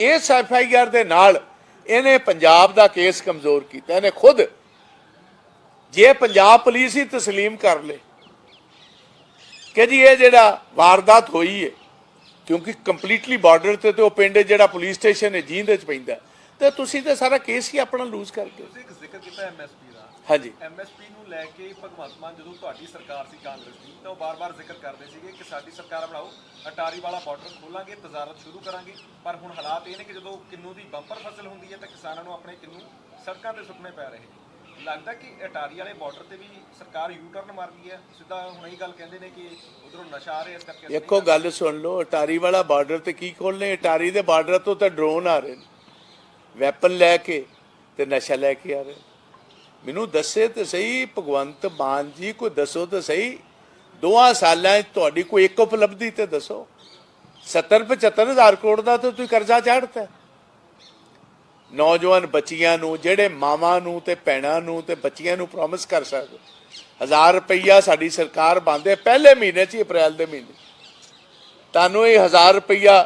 ਇਸ ਐਫ ਦੇ ਨਾਲ ਇਹਨੇ ਪੰਜਾਬ ਦਾ ਕੇਸ ਕਮਜ਼ੋਰ ਕੀਤਾ। ਇਹਨੇ ਖੁਦ ਜੇ ਪੰਜਾਬ ਪੁਲਿਸ ਹੀ ਤਸਲੀਮ ਕਰ ਲੇ ਕਿ ਜੀ ਇਹ ਜਿਹੜਾ ਵਾਰਦਾਤ ਹੋਈ ਹੈ ਕਿਉਂਕਿ ਕੰਪਲੀਟਲੀ ਬਾਰਡਰ ਤੇ ਤੇ ਉਹ ਪਿੰਡ ਜਿਹੜਾ ਪੁਲਿਸ ਸਟੇਸ਼ਨ ਹੈ, ਜੀਂਦ ਵਿੱਚ ਪੈਂਦਾ। ਤੇ ਤੁਸੀਂ ਤੇ ਸਾਰਾ ਕੇਸ ਹੀ ਆਪਣਾ ਲੂਜ਼ ਕਰਕੇ। ਤੁਸੀਂ ਇੱਕ ਜ਼ਿਕਰ ਕੀਤਾ ਐਮਐਸਪੀ ਹਾਂਜੀ। ਐਮਐਸਪੀ ਨੂੰ ਲੈ ਕੇ ਭਗਵੰਤ ਮਾਨ ਜਦੋਂ ਤੁਹਾਡੀ ਸਰਕਾਰ ਸੀ ਕਾਂਗਰਸ ਦੀ ਤਾਂ ਉਹ ਬਾਰ-ਬਾਰ ਜ਼ਿਕਰ ਕਰਦੇ ਸੀਗੇ ਕਿ ਸਾਡੀ ਸਰਕਾਰ ਬਣਾਓ ਅਟਾਰੀ ਵਾਲਾ ਬਾਰਡਰ ਖੋਲਾਂਗੇ ਤਜ਼ਾਰਤ ਸ਼ੁਰੂ ਕਰਾਂਗੇ। ਪਰ ਹੁਣ ਹਾਲਾਤ ਇਹ ਨੇ ਕਿ ਜਦੋਂ ਕਿੰਨੂ ਦੀ ਬੰਪਰ ਫਸਲ ਹੁੰਦੀ ਹੈ ਤਾਂ ਕਿਸਾਨਾਂ ਨੂੰ ਆਪਣੇ ਕਿੰਨੂ ਸੜਕਾਂ ਤੇ ਸੁੱਟਣੇ ਪੈ ਰਹੇ ਲੱਗਦਾ ਕਿ ਅਟਾਰੀ ਵਾਲੇ ਬਾਰਡਰ ਤੇ ਵੀ ਸਰਕਾਰ ਯੂ ਟਰਨ ਮਾਰ ਗਈ ਹੈ। ਸਿੱਧਾ ਹੁਣ ਇਹ ਗੱਲ ਕਹਿੰਦੇ ਨੇ ਕਿ ਉਧਰੋਂ ਨਸ਼ਾ ਆ ਰਿਹਾ ਇਸ ਕਰਕੇ ਇੱਕੋ ਗੱਲ ਸੁਣ ਲਓ ਅਟਾਰੀ ਵਾਲਾ ਬਾਰਡਰ ਤੇ ਕੀ ਖੋਲਨੇ ਅਟਾਰੀ ਦੇ ਬਾਰਡਰ ਤੋਂ ਤਾਂ ਡਰੋਨ ਆ ਰਹੇ ਨੇ। ਵੈਪਨ ਲੈ ਕੇ ਤੇ ਨਸ਼ਾ ਲੈ ਕੇ ਆ ਰਹੇ। ਮੈਨੂੰ ਦੱਸੇ ਤੇ ਸਹੀ, ਭਗਵੰਤ ਮਾਨ ਜੀ ਕੋਈ ਦੱਸੋ ਤਾਂ ਸਹੀ। ਦੋਹਾਂ ਸਾਲਾਂ 'ਚ ਤੁਹਾਡੀ ਕੋਈ ਇੱਕ ਉਪਲਬਧੀ ਤੇ ਦੱਸੋ। 70 75 ਹਜ਼ਾਰ ਕਰੋੜ ਦਾ ਤਾਂ ਤੁਸੀਂ ਕਰਜ਼ਾ ਚਾੜਤਾ। ਨੌਜਵਾਨ ਬੱਚੀਆਂ ਨੂੰ, ਜਿਹੜੇ ਮਾਵਾਂ ਨੂੰ ਤੇ ਭੈਣਾਂ ਨੂੰ ਤੇ ਬੱਚੀਆਂ ਨੂੰ ਪ੍ਰੋਮਿਸ ਕਰ ਸਕਦੇ। ਹਜ਼ਾਰ ਰੁਪਈਆ ਸਾਡੀ ਸਰਕਾਰ ਬੰਦੇ ਪਹਿਲੇ ਮਹੀਨੇ 'ਚ ਅਪ੍ਰੈਲ ਦੇ ਮਹੀਨੇ। ਤੁਹਾਨੂੰ ਇਹ ਹਜ਼ਾਰ ਰੁਪਈਆ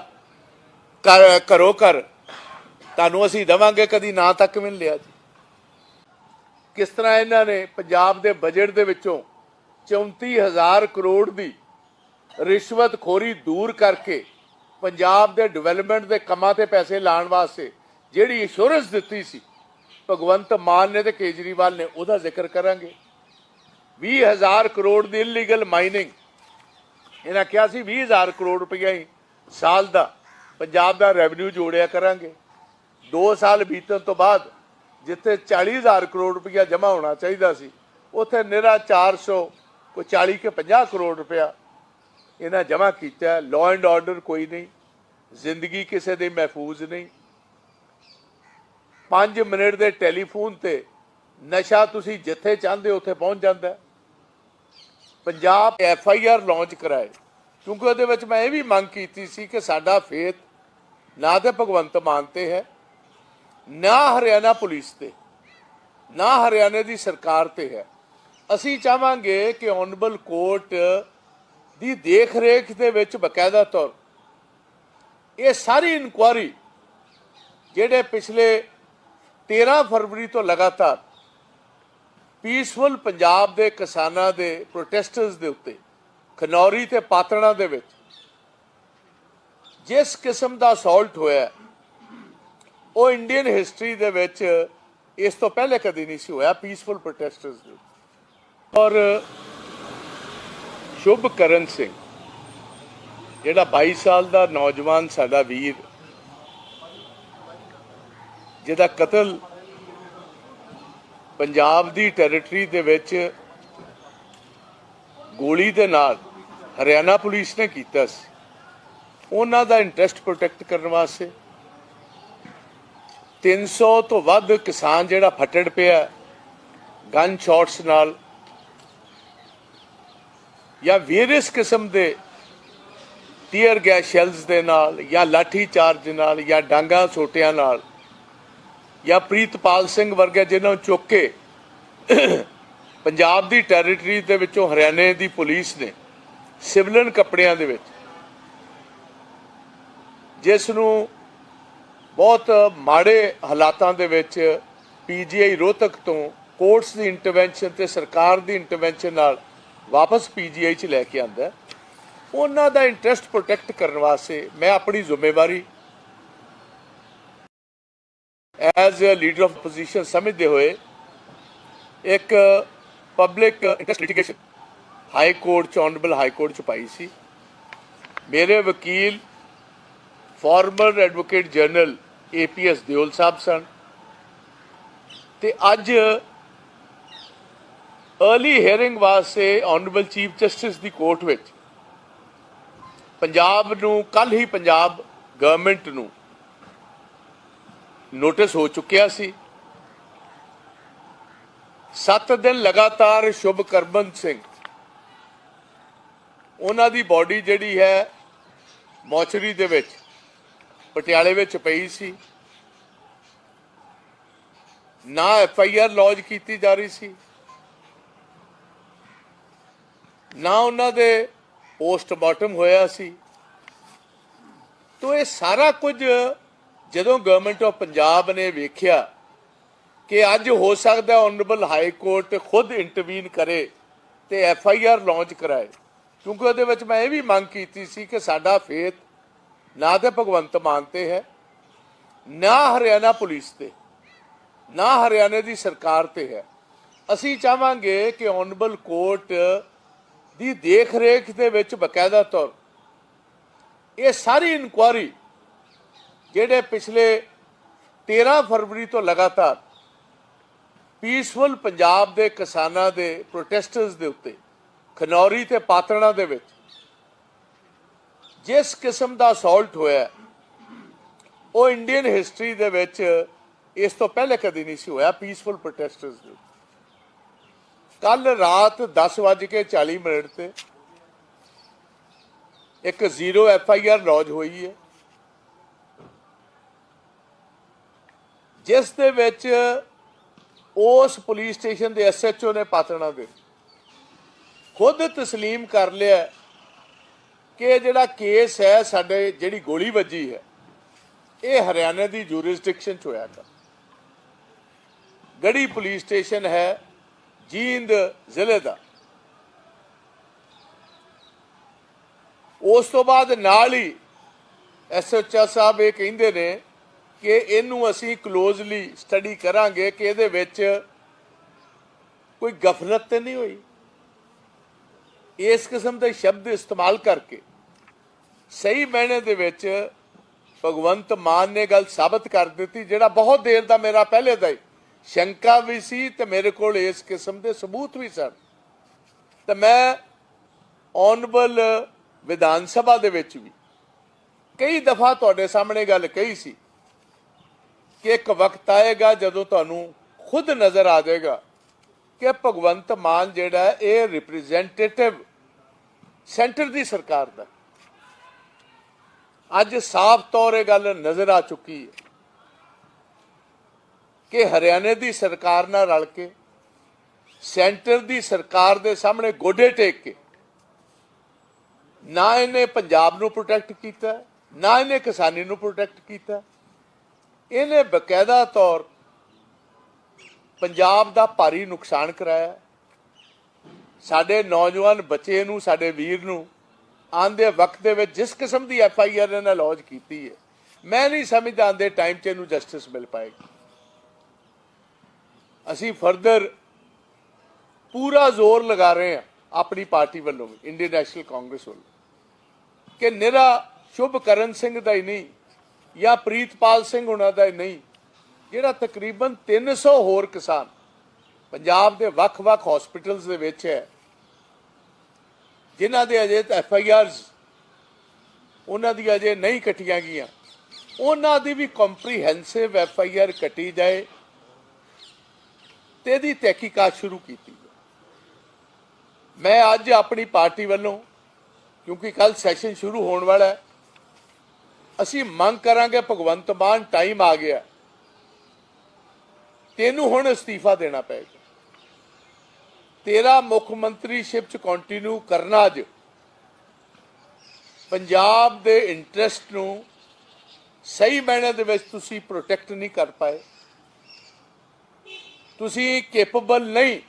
ਕਰ ਕਰੋ ਕਰ ਤੁਹਾਨੂੰ ਅਸੀਂ ਦਵਾਂਗੇ, ਕਦੀ ਨਾ ਤੱਕ ਵੀ ਨਹੀਂ ਲਿਆ ਜੀ। ਕਿਸ ਤਰ੍ਹਾਂ ਇਹਨਾਂ ਨੇ ਪੰਜਾਬ ਦੇ ਬਜਟ ਦੇ ਵਿੱਚੋਂ 34000 ਕਰੋੜ ਦੀ ਰਿਸ਼ਵਤਖੋਰੀ ਦੂਰ ਕਰਕੇ ਪੰਜਾਬ ਦੇ ਡਿਵੈਲਪਮੈਂਟ ਦੇ ਕੰਮਾਂ ਤੇ ਪੈਸੇ ਲਾਉਣ ਵਾਸਤੇ ਜਿਹੜੀ ਇੰਸ਼ੋਰੈਂਸ ਦਿੱਤੀ ਸੀ, ਭਗਵੰਤ ਮਾਨ ਨੇ ਤੇ ਕੇਜਰੀਵਾਲ ਨੇ ਉਹਦਾ ਜ਼ਿਕਰ ਕਰਾਂਗੇ। 20000 ਕਰੋੜ ਦੀ ਇਲੀਗਲ ਮਾਈਨਿੰਗ ਇਹਨਾਂ ਕਿਹਾ ਸੀ 20000 ਕਰੋੜ ਰੁਪਈਆ ਹੀ ਸਾਲ ਦਾ ਪੰਜਾਬ ਦਾ ਰੈਵਨਿਊ ਜੋੜਿਆ ਕਰਾਂਗੇ। 2 ਸਾਲ ਬੀਤਣ ਤੋਂ ਬਾਅਦ ਜਿੱਥੇ 40000 ਕਰੋੜ ਰੁਪਈਆ ਜਮ੍ਹਾਂ ਹੋਣਾ ਚਾਹੀਦਾ ਸੀ, ਉੱਥੇ ਨਿਰਾ 400 ਕੋਈ 40 ਕੇ 50 ਕਰੋੜ ਰੁਪਇਆ ਇਹਨਾਂ ਜਮ੍ਹਾਂ ਕੀਤਾ। ਲਾਅ ਐਂਡ ਆਰਡਰ ਕੋਈ ਨਹੀਂ, ਜ਼ਿੰਦਗੀ ਕਿਸੇ ਦੀ ਮਹਿਫੂਜ਼ ਨਹੀਂ। 5 ਮਿੰਟ ਦੇ ਟੈਲੀਫੋਨ ਤੇ ਨਸ਼ਾ ਤੁਸੀਂ ਜਿੱਥੇ ਚਾਹੁੰਦੇ ਹੋ ਉੱਥੇ ਪਹੁੰਚ ਜਾਂਦਾ Punjab F I R launch ਕਰਾਏ, ਕਿਉਂਕਿ ਉਹਦੇ ਵਿੱਚ ਮੈਂ ਇਹ ਵੀ ਮੰਗ ਕੀਤੀ ਸੀ ਕਿ ਸਾਡਾ ਫੇਥ ਨਾ ਤੇ ਭਗਵੰਤ ਮਾਨ ਤੇ ਹੈ ਨਾ ਹਰਿਆਣਾ ਪੁਲਿਸ ਤੇ, ਨਾ ਹਰਿਆਣੇ ਦੀ ਸਰਕਾਰ ਤੇ ਹੈ। ਅਸੀਂ ਚਾਹਾਂਗੇ ਕਿ ਆਨਰੇਬਲ ਕੋਰਟ ਦੀ ਦੇਖ ਰੇਖ ਦੇ ਵਿੱਚ ਬਕਾਇਦਾ ਤੌਰ ਇਹ ਸਾਰੀ ਇਨਕੁਆਰੀ ਜਿਹੜੇ ਪਿਛਲੇ 13 ਫਰਵਰੀ ਤੋਂ ਲਗਾਤਾਰ ਪੀਸਫੁਲ ਪੰਜਾਬ ਦੇ ਕਿਸਾਨਾਂ ਦੇ ਪ੍ਰੋਟੈਸਟਰਸ ਦੇ ਉੱਤੇ, ਖਨੌਰੀ ਤੇ ਪਾਤੜਾਂ ਦੇ ਵਿੱਚ ਜਿਸ ਕਿਸਮ ਦਾ ਅਸੌਲਟ ਹੋਇਆ ਉਹ ਇੰਡੀਅਨ ਹਿਸਟਰੀ ਦੇ ਵਿੱਚ ਇਸ ਤੋਂ ਪਹਿਲੇ ਕਦੀ ਨਹੀਂ ਸੀ ਹੋਇਆ ਪੀਸਫੁਲ ਪ੍ਰੋਟੈਸਟਰਸ ਦੇ ਔਰ ਸ਼ੁਭ ਕਰਨ ਸਿੰਘ, ਜਿਹੜਾ 22 ਸਾਲ ਦਾ ਨੌਜਵਾਨ ਸਾਡਾ ਵੀਰ, ਜਿਹਦਾ ਕਤਲ ਪੰਜਾਬ ਦੀ ਟੈਰੀਟਰੀ ਦੇ ਵਿੱਚ ਗੋਲੀ ਦੇ ਨਾਲ ਹਰਿਆਣਾ ਪੁਲਿਸ ਨੇ ਕੀਤਾ ਸੀ, ਉਹਨਾਂ ਦਾ ਇੰਟਰਸਟ ਪ੍ਰੋਟੈਕਟ ਕਰਨ ਵਾਸਤੇ 300 ਤੋਂ ਵੱਧ ਕਿਸਾਨ ਜਿਹੜਾ ਫੱਟੜ ਪਿਆ ਗਨ ਸ਼ਾਟਸ ਨਾਲ ਜਾਂ ਵੇਰੀਅਸ ਕਿਸਮ ਦੇ ਟੀਅਰ ਗੈਸ ਸ਼ੈਲਸ ਦੇ ਨਾਲ ਜਾਂ ਲਾਠੀ ਚਾਰਜ ਨਾਲ ਜਾਂ ਡਾਂਗਾ ਸੋਟਿਆਂ ਨਾਲ ਜਾਂ ਪ੍ਰੀਤਪਾਲ ਸਿੰਘ ਵਰਗੇ ਜਿਨ੍ਹਾਂ ਨੂੰ ਚੁੱਕ ਕੇ ਪੰਜਾਬ ਦੀ ਟੈਰੀਟਰੀ ਦੇ ਵਿੱਚੋਂ ਹਰਿਆਣੇ ਦੀ ਪੁਲਿਸ ਨੇ ਸਿਵਲਨ ਕੱਪੜਿਆਂ ਦੇ ਵਿੱਚ ਜਿਸ ਨੂੰ ਬਹੁਤ ਮਾੜੇ ਹਾਲਾਤਾਂ ਦੇ ਵਿੱਚ ਪੀਜੀਆਈ ਰੋਹਤਕ ਤੋਂ ਕੋਰਟਸ ਦੀ ਇੰਟਰਵੈਂਸ਼ਨ ਤੇ ਸਰਕਾਰ ਦੀ ਇੰਟਰਵੈਂਸ਼ਨ ਨਾਲ ਵਾਪਸ ਪੀਜੀਆਈ ਚ ਲੈ ਕੇ ਆਂਦਾ ਉਹਨਾਂ ਦਾ ਇੰਟਰਸਟ ਪ੍ਰੋਟੈਕਟ ਕਰਨ ਵਾਸਤੇ ਮੈਂ ਆਪਣੀ ਜ਼ਿੰਮੇਵਾਰੀ as a leader of position ਸਮਝਦੇ ਹੋਏ ਇੱਕ public interest litigation high court ਚ ਆਨਰੇਬਲ ਹਾਈ ਕੋਰਟ ਚ ਪਾਈ ਸੀ। ਮੇਰੇ ਵਕੀਲ former advocate general APS Deol Sahib ਸਨ। ਤੇ ਅੱਜ अर्ਲੀ ਹੀਅਰਿੰਗ ਵਾਸਤੇ ਆਨਰੇਬਲ ਚੀਫ ਜਸਟਿਸ ਦੀ ਕੋਰਟ ਵਿੱਚ ਪੰਜਾਬ ਨੂੰ ਕੱਲ ਹੀ ਪੰਜਾਬ ਗਵਰਨਮੈਂਟ ਨੂੰ ਨੋਟਿਸ ਹੋ ਚੁੱਕਿਆ ਸੀ। 7 ਦਿਨ ਲਗਾਤਾਰ ਸ਼ੁਭ ਕਰਮਨ ਸਿੰਘ, ਉਹਨਾਂ ਦੀ ਬਾਡੀ ਜਿਹੜੀ ਹੈ ਮੋਚਰੀ ਦੇ ਵਿੱਚ, ਪਟਿਆਲੇ ਵਿੱਚ ਪਈ ਸੀ। ਨਾ ਐਫ ਆਈ ਆਰ ਲੌਜ ਕੀਤੀ ਜਾ ਰਹੀ ਸੀ। ਨਾ ਉਹਨਾਂ ਦੇ ਪੋਸਟਮਾਰਟਮ ਹੋਇਆ ਸੀ। ਤੋ ਇਹ ਸਾਰਾ ਕੁਝ ਜਦੋਂ ਗਵਰਨਮੈਂਟ ਆਫ ਪੰਜਾਬ ਨੇ ਵੇਖਿਆ ਕਿ ਅੱਜ ਹੋ ਸਕਦਾ ਆਨਰੇਬਲ ਹਾਈ ਕੋਰਟ ਖੁਦ ਇੰਟਰਵੀਨ ਕਰੇ ਤੇ ਐਫ ਆਈ ਆਰ ਲਾਂਚ ਕਰਾਏ। ਕਿਉਂਕਿ ਉਹਦੇ ਵਿੱਚ ਮੈਂ ਇਹ ਵੀ ਮੰਗ ਕੀਤੀ ਸੀ ਕਿ ਸਾਡਾ ਫੇਥ ਨਾ ਤੇ ਭਗਵੰਤ ਮਾਨ ਤੇ ਹੈ, ਨਾ ਹਰਿਆਣਾ ਪੁਲਿਸ ਤੇ। ਨਾ ਹਰਿਆਣੇ ਦੀ ਸਰਕਾਰ ਤੇ ਹੈ। ਅਸੀਂ ਚਾਹਾਂਗੇ ਕਿ ਆਨਰੇਬਲ ਕੋਰਟ ਦੀ ਦੇਖ ਰੇਖ ਦੇ ਵਿੱਚ ਬਕਾਇਦਾ ਤੌਰ ਇਹ ਸਾਰੀ ਇਨਕੁਆਰੀ ਜਿਹੜੇ ਪਿਛਲੇ 13 ਫਰਵਰੀ ਤੋਂ ਲਗਾਤਾਰ ਪੀਸਫੁਲ ਪੰਜਾਬ ਦੇ ਕਿਸਾਨਾਂ ਦੇ ਪ੍ਰੋਟੈਸਟਰਸ ਦੇ ਉੱਤੇ, ਖਨੌਰੀ ਤੇ ਪਾਤੜਾਂ ਦੇ ਵਿੱਚ ਜਿਸ ਕਿਸਮ ਦਾ ਅਸੌਲਟ ਹੋਇਆ ਉਹ ਇੰਡੀਅਨ ਹਿਸਟਰੀ ਦੇ ਵਿੱਚ ਇਸ ਤੋਂ ਪਹਿਲੇ ਕਦੀ ਨਹੀਂ ਸੀ ਹੋਇਆ ਪੀਸਫੁਲ ਪ੍ਰੋਟੈਸਟਰਸ ਦੇ ਕੱਲ ਰਾਤ 10:40 ਮਿੰਟ ਤੇ ਇੱਕ zero F I R lodge ਹੋਈ ਹੈ ਜਿਸ ਦੇ ਵਿੱਚ ਉਸ ਪੁਲਿਸ ਸਟੇਸ਼ਨ ਦੇ ਐਸਐਚਓ ਨੇ ਪਾਤਣਾ ਦੇ ਖੁਦ تسلیم ਕਰ ਲਿਆ ਕਿ ਇਹ ਜਿਹੜਾ ਕੇਸ ਹੈ ਸਾਡੇ ਜਿਹੜੀ ਗੋਲੀ ਵੱਜੀ ਹੈ ਇਹ ਹਰਿਆਣਾ ਦੀ ਜੂਰਿਸਡਿਕਸ਼ਨ ਚ ਹੋਇਆ ਕਰ ਗੜੀ ਪੁਲਿਸ ਸਟੇਸ਼ਨ ਹੈ ਜੀਂਦ ਜ਼ਿਲ੍ਹੇ ਦਾ। ਉਸ ਤੋਂ ਬਾਅਦ ਨਾਲ ਹੀ ਐਸਓਚਾ ਸਾਹਿਬ ਇਹ ਕਹਿੰਦੇ ਨੇ ਕਿ ਇਹਨੂੰ ਅਸੀਂ ਕਲੋਜ਼ਲੀ ਸਟੱਡੀ ਕਰਾਂਗੇ ਕਿ ਇਹਦੇ ਵਿੱਚ ਕੋਈ ਗਫਲਤ ਤੇ ਨਹੀਂ ਹੋਈ। ਇਸ ਕਿਸਮ ਦੇ ਸ਼ਬਦ ਇਸਤੇਮਾਲ ਕਰਕੇ ਸਹੀ ਮਾਇਨੇ ਦੇ ਵਿੱਚ ਭਗਵੰਤ ਮਾਨ ਨੇ ਗੱਲ ਸਾਬਤ ਕਰ ਦਿੱਤੀ, ਜਿਹੜਾ ਬਹੁਤ ਦੇਰ ਦਾ ਮੇਰਾ ਪਹਿਲੇ ਦਾ ਹੀ ਸ਼ੰਕਾ ਵੀ ਸੀ ਤੇ ਮੇਰੇ ਕੋਲ ਇਸ ਕਿਸਮ ਦੇ ਸਬੂਤ ਵੀ ਸਨ। ਤੇ ਮੈਂ ਔਨਬਲ ਵਿਧਾਨ ਸਭਾ ਦੇ ਵਿੱਚ ਵੀ ਕਈ ਦਫਾ ਤੁਹਾਡੇ ਸਾਹਮਣੇ ਗੱਲ ਕਹੀ ਸੀ ਕਿ ਇੱਕ ਵਕਤ ਆਏਗਾ ਜਦੋਂ ਤੁਹਾਨੂੰ ਖੁਦ ਨਜ਼ਰ ਆ ਜਾਏਗਾ ਕਿ ਭਗਵੰਤ ਮਾਨ ਜਿਹੜਾ ਇਹ ਰਿਪਰੈਜ਼ੈਂਟੇਟਿਵ ਸੈਂਟਰ ਦੀ ਸਰਕਾਰ ਦਾ। ਅੱਜ ਸਾਫ਼ ਤੌਰ ਇਹ ਗੱਲ ਨਜ਼ਰ ਆ ਚੁੱਕੀ ਹੈ। ਕਿ ਹਰਿਆਣੇ ਦੀ ਸਰਕਾਰ ਨਾਲ ਰਲ ਕੇ, ਸੈਂਟਰ ਦੀ ਸਰਕਾਰ ਦੇ ਸਾਹਮਣੇ ਗੋਡੇ ਟੇਕ ਕੇ, ਨਾ ਇਹਨੇ ਪੰਜਾਬ ਨੂੰ ਪ੍ਰੋਟੈਕਟ ਕੀਤਾ, ਨਾ ਇਹਨੇ ਕਿਸਾਨੀ ਨੂੰ ਪ੍ਰੋਟੈਕਟ ਕੀਤਾ, ਇਹਨੇ ਬਕਾਇਦਾ ਤੌਰ ਪੰਜਾਬ ਦਾ ਭਾਰੀ ਨੁਕਸਾਨ ਕਰਾਇਆ। ਸਾਡੇ ਨੌਜਵਾਨ ਬੱਚੇ ਨੂੰ, ਸਾਡੇ ਵੀਰ ਨੂੰ ਆਂਦੇ ਵਕਤ ਦੇ ਵਿੱਚ ਜਿਸ ਕਿਸਮ ਦੀ ਐਫ ਆਈ ਆਰ ਇਹਨਾਂ ਲੌਜ ਕੀਤੀ ਹੈ, ਮੈਂ ਨਹੀਂ ਸਮਝਦਾ ਆਂਦੇ ਟਾਈਮ 'ਚ ਇਹਨੂੰ ਜਸਟਿਸ ਮਿਲ ਪਾਏਗੀ। ਅਸੀਂ ਫਰਦਰ ਪੂਰਾ ਜ਼ੋਰ ਲਗਾ ਰਹੇ ਹਾਂ ਆਪਣੀ ਪਾਰਟੀ ਵੱਲੋਂ ਵੀ ਇੰਡੀਅਨ ਨੈਸ਼ਨਲ ਕਾਂਗਰਸ ਵੱਲੋਂ, ਕਿ ਨਿਰਾ ਸ਼ੁਭਕਰਨ ਸਿੰਘ ਦਾ ਹੀ ਨਹੀਂ, ਜਾਂ ਪ੍ਰੀਤਪਾਲ ਸਿੰਘ ਉਹਨਾਂ ਦਾ ਹੀ ਨਹੀਂ, ਜਿਹੜਾ ਤਕਰੀਬਨ 300 ਹੋਰ ਕਿਸਾਨ ਪੰਜਾਬ ਦੇ ਵੱਖ-ਵੱਖ ਹਸਪੀਟਲਸ ਦੇ ਵਿੱਚ ਹੈ, ਜਿਨ੍ਹਾਂ ਦੇ ਅਜੇ ਐਫ ਆਈ ਆਰਸ ਉਹਨਾਂ ਦੀ ਅਜੇ ਨਹੀਂ ਕੱਟੀਆਂ ਗਈਆਂ। ਉਹਨਾਂ ਦੀ ਵੀ ਕੰਪਰੀਹੈਂਸਿਵ ਐਫ ਆਈ ਆਰ ਕੱਟੀ ਜਾਏ ਤੇ ਇਹਦੀ ਤਹਿਕੀਕਾਤ ਸ਼ੁਰੂ ਕੀਤੀ ਮੈਂ ਅੱਜ ਆਪਣੀ ਪਾਰਟੀ ਵੱਲੋਂ, ਕਿਉਂਕਿ ਕੱਲ ਸੈਸ਼ਨ ਸ਼ੁਰੂ ਹੋਣ ਵਾਲਾ ਹੈ, ਅਸੀਂ ਮੰਗ ਕਰਾਂਗੇ ਭਗਵੰਤ ਮਾਨ ਟਾਈਮ ਆ ਗਿਆ। ਤੈਨੂੰ ਹੁਣ ਅਸਤੀਫਾ ਦੇਣਾ ਪਏਗਾ। ਤੇਰਾ ਮੁੱਖ ਮੰਤਰੀਸ਼ਿਪ ਚ ਕੰਟੀਨਿਊ ਕਰਨਾ ਅੱਜ। ਪੰਜਾਬ ਦੇ ਇੰਟਰਸਟ ਨੂੰ ਸਹੀ ਮਾਇਨੇ ਦੇ ਵਿੱਚ ਤੁਸੀਂ ਪ੍ਰੋਟੈਕਟ ਨਹੀਂ ਕਰ ਪਾਏ। ਤੁਸੀਂ ਕੈਪੇਬਲ ਨਹੀਂ,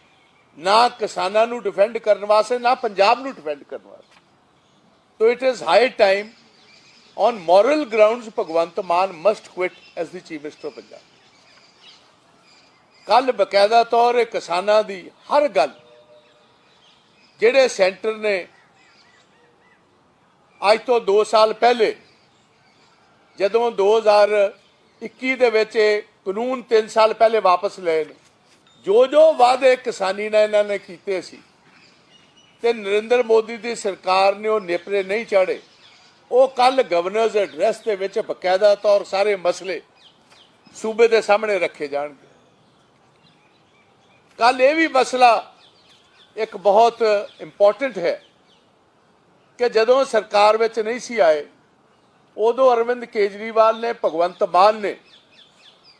ਨਾ ਕਿਸਾਨਾਂ ਨੂੰ ਡਿਫੈਂਡ ਕਰਨ ਵਾਸਤੇ, ਨਾ ਪੰਜਾਬ ਨੂੰ ਡਿਫੈਂਡ ਕਰਨ ਵਾਸਤੇ So it is high time on moral grounds, Bhagwant Mann must quit as the chief minister Punjab Punjab. ਕੱਲ ਬਕਾਇਦਾ ਤੌਰ ਇਹ ਕਿਸਾਨਾਂ ਦੀ ਹਰ ਗੱਲ, ਜਿਹੜੇ ਸੈਂਟਰ ਨੇ, ਅੱਜ ਤੋਂ 2 ਸਾਲ ਪਹਿਲੇ, ਜਦੋਂ 2021 ਦੇ ਵਿੱਚ ਇਹ ਕਾਨੂੰਨ 3 ਸਾਲ ਪਹਿਲੇ ਵਾਪਸ ਲਏ ਨੇ ਜੋ ਜੋ ਵਾਅਦੇ ਕਿਸਾਨੀ ਨਾਲ ਇਹਨਾਂ ਨੇ ਕੀਤੇ ਸੀ ਤੇ ਨਰਿੰਦਰ ਮੋਦੀ ਦੀ ਸਰਕਾਰ ਨੇ ਉਹ ਨੇਪਰੇ ਨਹੀਂ ਚਾੜੇ, ਉਹ ਕੱਲ ਗਵਰਨਰਸ ਐਡਰੈਸ ਦੇ ਵਿੱਚ ਬਕਾਇਦਾ ਤੌਰ ਸਾਰੇ ਮਸਲੇ ਸੂਬੇ ਦੇ ਸਾਹਮਣੇ ਰੱਖੇ ਜਾਣਗੇ। ਕੱਲ ਇਹ ਵੀ ਮਸਲਾ ਇੱਕ ਬਹੁਤ ਇੰਪੋਰਟੈਂਟ ਹੈ ਕਿ ਜਦੋਂ ਸਰਕਾਰ ਵਿੱਚ ਨਹੀਂ ਸੀ ਆਏ, ਉਦੋਂ ਅਰਵਿੰਦ ਕੇਜਰੀਵਾਲ ਨੇ, ਭਗਵੰਤ ਮਾਨ ਨੇ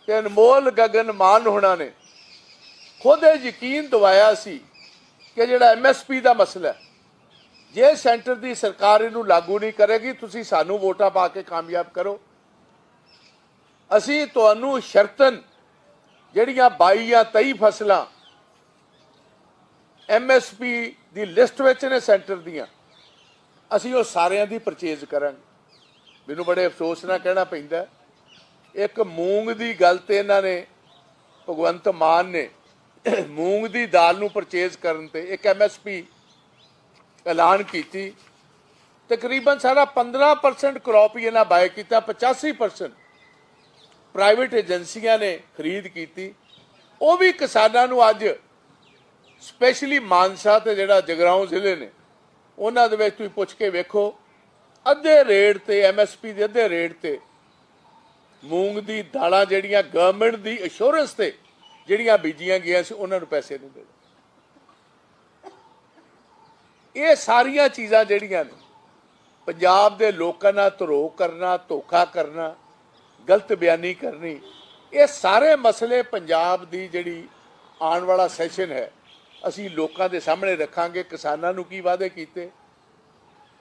ਤੇ ਅਨਮੋਲ ਗਗਨ ਮਾਨ ਹੋਣਾ ਨੇ ਖੁਦ ਇਹ ਯਕੀਨ ਦਿਵਾਇਆ ਸੀ ਕਿ ਜਿਹੜਾ ਐਮਐਸਪੀ ਦਾ ਮਸਲਾ ਹੈ, ਜੇ ਸੈਂਟਰ ਦੀ ਸਰਕਾਰ ਇਹਨੂੰ ਲਾਗੂ ਨਹੀਂ ਕਰੇਗੀ, ਤੁਸੀਂ ਸਾਨੂੰ ਵੋਟਾਂ ਪਾ ਕੇ ਕਾਮਯਾਬ ਕਰੋ। ਅਸੀਂ ਤੁਹਾਨੂੰ ਸ਼ਰਤਨ ਜਿਹੜੀਆਂ 22 ਜਾਂ 23 ਫਸਲਾਂ ਐਮਐਸਪੀ ਦੀ ਲਿਸਟ ਵਿੱਚ ਨੇ ਸੈਂਟਰ ਦੀਆਂ, ਅਸੀਂ ਉਹ ਸਾਰਿਆਂ ਦੀ ਪਰਚੇਜ਼ ਕਰਾਂਗੇ। ਮੈਨੂੰ ਬੜੇ ਅਫਸੋਸ ਨਾਲ ਕਹਿਣਾ ਪੈਂਦਾ ਇੱਕ ਮੂੰਗ ਦੀ ਗੱਲ ਤੇ ਇਹਨਾਂ ਨੇ, ਭਗਵੰਤ ਮਾਨ ਨੇ ਮੂੰਗ ਦੀ ਦਾਲ ਨੂੰ ਪਰਚੇਜ਼ ਕਰਨ ਤੇ ਇੱਕ ਐਮਐਸਪੀ ਐਲਾਨ ਕੀਤੀ। ਤਕਰੀਬਨ ਸਾਰਾ 15% ਕ੍ਰੌਪ ਹੀ ਇਹਨਾਂ ਬਾਏ ਕੀਤਾ 85% ਪ੍ਰਾਈਵੇਟ ਏਜੰਸੀਆਂ ਨੇ ਖਰੀਦ ਕੀਤੀ। ਉਹ ਵੀ ਕਿਸਾਨਾਂ ਨੂੰ ਅੱਜ ਸਪੈਸ਼ਲੀ ਮਾਨਸਾ ਤੇ ਜਿਹੜਾ ਜਗਰਾਉਂ ਜ਼ਿਲ੍ਹੇ ਨੇ, ਉਹਨਾਂ ਦੇ ਵਿੱਚ ਤੁਸੀਂ ਪੁੱਛ ਕੇ ਵੇਖੋ, ਅੱਧੇ ਰੇਟ ਤੇ ਐਮਐਸਪੀ ਦੇ ਅੱਧੇ ਰੇਟ ਤੇ ਮੂੰਗ ਦੀ ਦਾਲਾਂ ਜਿਹੜੀਆਂ ਗਵਰਨਮੈਂਟ ਦੀ ਅਸ਼ੋਰੈਂਸ ਤੇ ਜਿਹੜੀਆਂ ਬੀਜੀਆਂ ਗਈਆਂ ਸੀ, ਉਹਨਾਂ ਨੂੰ ਪੈਸੇ ਨਹੀਂ ਦੇਣੇ। ਇਹ ਸਾਰੀਆਂ ਚੀਜ਼ਾਂ ਜਿਹੜੀਆਂ ਨੇ, ਪੰਜਾਬ ਦੇ ਲੋਕਾਂ ਨਾਲ ਧਰੋ ਕਰਨਾ, ਧੋਖਾ ਕਰਨਾ, ਗਲਤ ਬਿਆਨੀ ਕਰਨੀ, ਇਹ ਸਾਰੇ ਮਸਲੇ ਪੰਜਾਬ ਦੀ ਜਿਹੜੀ ਆਉਣ ਵਾਲਾ ਸੈਸ਼ਨ ਹੈ, ਅਸੀਂ ਲੋਕਾਂ ਦੇ ਸਾਹਮਣੇ ਰੱਖਾਂਗੇ, ਕਿਸਾਨਾਂ ਨੂੰ ਕੀ ਵਾਅਦੇ ਕੀਤੇ,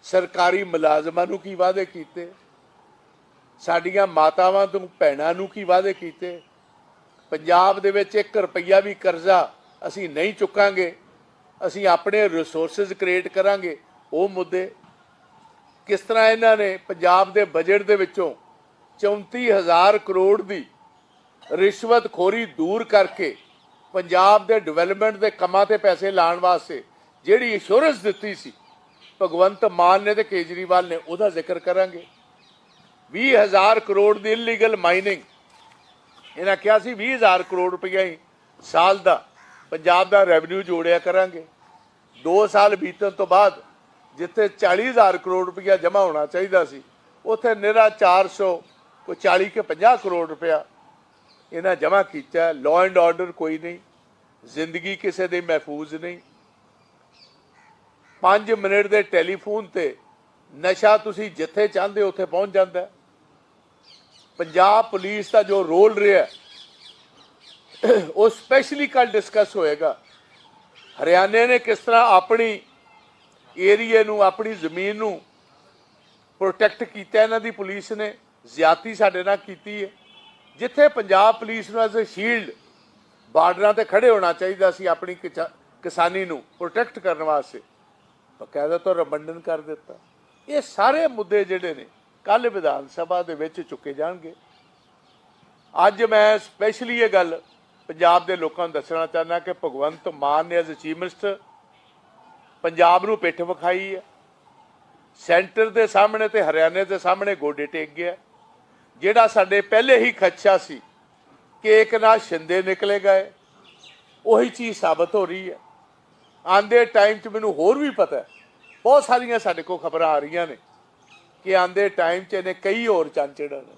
ਸਰਕਾਰੀ ਮੁਲਾਜ਼ਮਾਂ ਨੂੰ ਕੀ ਵਾਅਦੇ ਕੀਤੇ, ਸਾਡੀਆਂ ਮਾਤਾਵਾਂ ਤੋਂ ਭੈਣਾਂ ਨੂੰ ਕੀ ਵਾਅਦੇ ਕੀਤੇ ਪੰਜਾਬ ਦੇ ਵਿੱਚ 1 ਰੁਪਈਆ ਵੀ ਕਰਜ਼ਾ ਅਸੀਂ ਨਹੀਂ ਚੁੱਕਾਂਗੇ, ਅਸੀਂ ਆਪਣੇ ਰਿਸੋਰਸਸ ਕ੍ਰੀਏਟ ਕਰਾਂਗੇ। ਉਹ ਮੁੱਦੇ ਕਿਸ ਤਰ੍ਹਾਂ ਇਹਨਾਂ ਨੇ ਪੰਜਾਬ ਦੇ ਬਜਟ ਦੇ ਵਿੱਚੋਂ 34000 ਕਰੋੜ ਦੀ ਰਿਸ਼ਵਤਖੋਰੀ ਦੂਰ ਕਰਕੇ ਪੰਜਾਬ ਦੇ ਡਿਵੈਲਪਮੈਂਟ ਦੇ ਕੰਮਾਂ ਤੇ ਪੈਸੇ ਲਾਉਣ ਵਾਸਤੇ ਜਿਹੜੀ ਇੰਸ਼ੋਰੈਂਸ ਦਿੱਤੀ ਸੀ, ਭਗਵੰਤ ਮਾਨ ਨੇ ਤੇ ਕੇਜਰੀਵਾਲ ਨੇ ਉਹਦਾ ਜ਼ਿਕਰ ਕਰਾਂਗੇ। 20000 ਕਰੋੜ ਦੀ ਇਲੀਗਲ ਮਾਈਨਿੰਗ ਇਹਨਾਂ ਕਿਹਾ ਸੀ 20000 ਕਰੋੜ ਰੁਪਈਆ ਹੀ ਸਾਲ ਦਾ ਪੰਜਾਬ ਦਾ ਰੈਵਨਿਊ ਜੋੜਿਆ ਕਰਾਂਗੇ। 2 ਸਾਲ ਬੀਤਣ ਤੋਂ ਬਾਅਦ ਜਿੱਥੇ 40000 ਕਰੋੜ ਰੁਪਈਆ ਜਮ੍ਹਾਂ ਹੋਣਾ ਚਾਹੀਦਾ ਸੀ, ਉੱਥੇ ਨਿਹਰਾ 400 ਕੋਈ 40 ਕੇ 50 ਕਰੋੜ ਰੁਪਇਆ ਇਹਨਾਂ ਜਮ੍ਹਾਂ ਕੀਤਾ। ਲਾਅ ਐਂਡ ਆਰਡਰ ਕੋਈ ਨਹੀਂ, ਜ਼ਿੰਦਗੀ ਕਿਸੇ ਦੇ ਮਹਿਫੂਜ਼ ਨਹੀਂ। 5 ਮਿੰਟ ਦੇ ਟੈਲੀਫੋਨ ਤੇ ਨਸ਼ਾ ਤੁਸੀਂ ਜਿੱਥੇ ਚਾਹੁੰਦੇ ਹੋ ਉੱਥੇ ਪਹੁੰਚ ਜਾਂਦਾ। ਹੈ। ਪੰਜਾਬ ਪੁਲਿਸ ਦਾ ਜੋ ਰੋਲ ਰਿਹਾ ਉਹ ਸਪੈਸ਼ਲੀ ਕੱਲ ਡਿਸਕਸ ਹੋਏਗਾ। ਹਰਿਆਣੇ ਨੇ ਕਿਸ ਤਰ੍ਹਾਂ ਆਪਣੀ ਏਰੀਏ ਨੂੰ, ਆਪਣੀ ਜ਼ਮੀਨ ਨੂੰ ਪ੍ਰੋਟੈਕਟ ਕੀਤਾ ਇਹਨਾਂ ਦੀ ਪੁਲਿਸ ਨੇ, ਜ਼ਿਆਤੀ ਸਾਡੇ ਨਾਲ ਕੀਤੀ ਹੈ। ਜਿੱਥੇ ਪੰਜਾਬ ਪੁਲਿਸ ਨੂੰ ਐਜ਼ ਅ ਸ਼ੀਲਡ ਬਾਰਡਰਾਂ ਤੇ ਖੜੇ ਹੋਣਾ ਚਾਹੀਦਾ ਸੀ ਆਪਣੀ ਕਿਚਾ- ਕਿਸਾਨੀ ਨੂੰ ਪ੍ਰੋਟੈਕਟ ਕਰਨ ਵਾਸਤੇ। ਬਕਾਇਦਾ ਤੋਂ ਰਮੰਡਨ ਕਰ ਦਿੱਤਾ। ਇਹ ਸਾਰੇ ਮੁੱਦੇ ਜਿਹੜੇ ਨੇ ਕੱਲ ਵਿਧਾਨ ਸਭਾ ਦੇ ਵਿੱਚ ਚੁੱਕੇ ਜਾਣਗੇ। ਅੱਜ ਮੈਂ ਸਪੈਸ਼ਲੀ ਇਹ ਗੱਲ ਪੰਜਾਬ ਦੇ ਲੋਕਾਂ ਨੂੰ ਦੱਸਣਾ ਚਾਹੁੰਦਾ ਕਿ ਭਗਵੰਤ ਮਾਨ ਨੇ ਐਜ਼ ਚੀਫ ਮਿਨਿਸਟਰ ਪੰਜਾਬ ਨੂੰ ਪਿੱਠ ਵਿਖਾਈ ਹੈ। ਸੈਂਟਰ ਦੇ ਸਾਹਮਣੇ ਤੇ ਹਰਿਆਣੇ ਦੇ ਸਾਹਮਣੇ ਗੋਡੇ ਟੇਕ ਗਿਆ। ਜਿਹੜਾ ਸਾਡੇ ਪਹਿਲੇ ਹੀ ਖਦਸ਼ਾ ਸੀ ਕਿ ਇੱਕ ਨਾ ਸ਼ਿੰਦੇ ਨਿਕਲੇ ਗਏ, ਉਹੀ ਚੀਜ਼ ਸਾਬਤ ਹੋ ਰਹੀ ਹੈ। ਆਂਦੇ ਟਾਈਮ 'ਚ ਮੈਨੂੰ ਹੋਰ ਵੀ ਪਤਾ ਬਹੁਤ ਸਾਰੀਆਂ ਸਾਡੇ ਕੋਲ ਖਬਰਾਂ ਆ ਰਹੀਆਂ ਨੇ। ਕਿ ਆਂਦੇ ਟਾਈਮ 'ਚ ਇਹਨੇ ਕਈ ਹੋਰ ਚਾਂਚੜਾਂ ਨੇ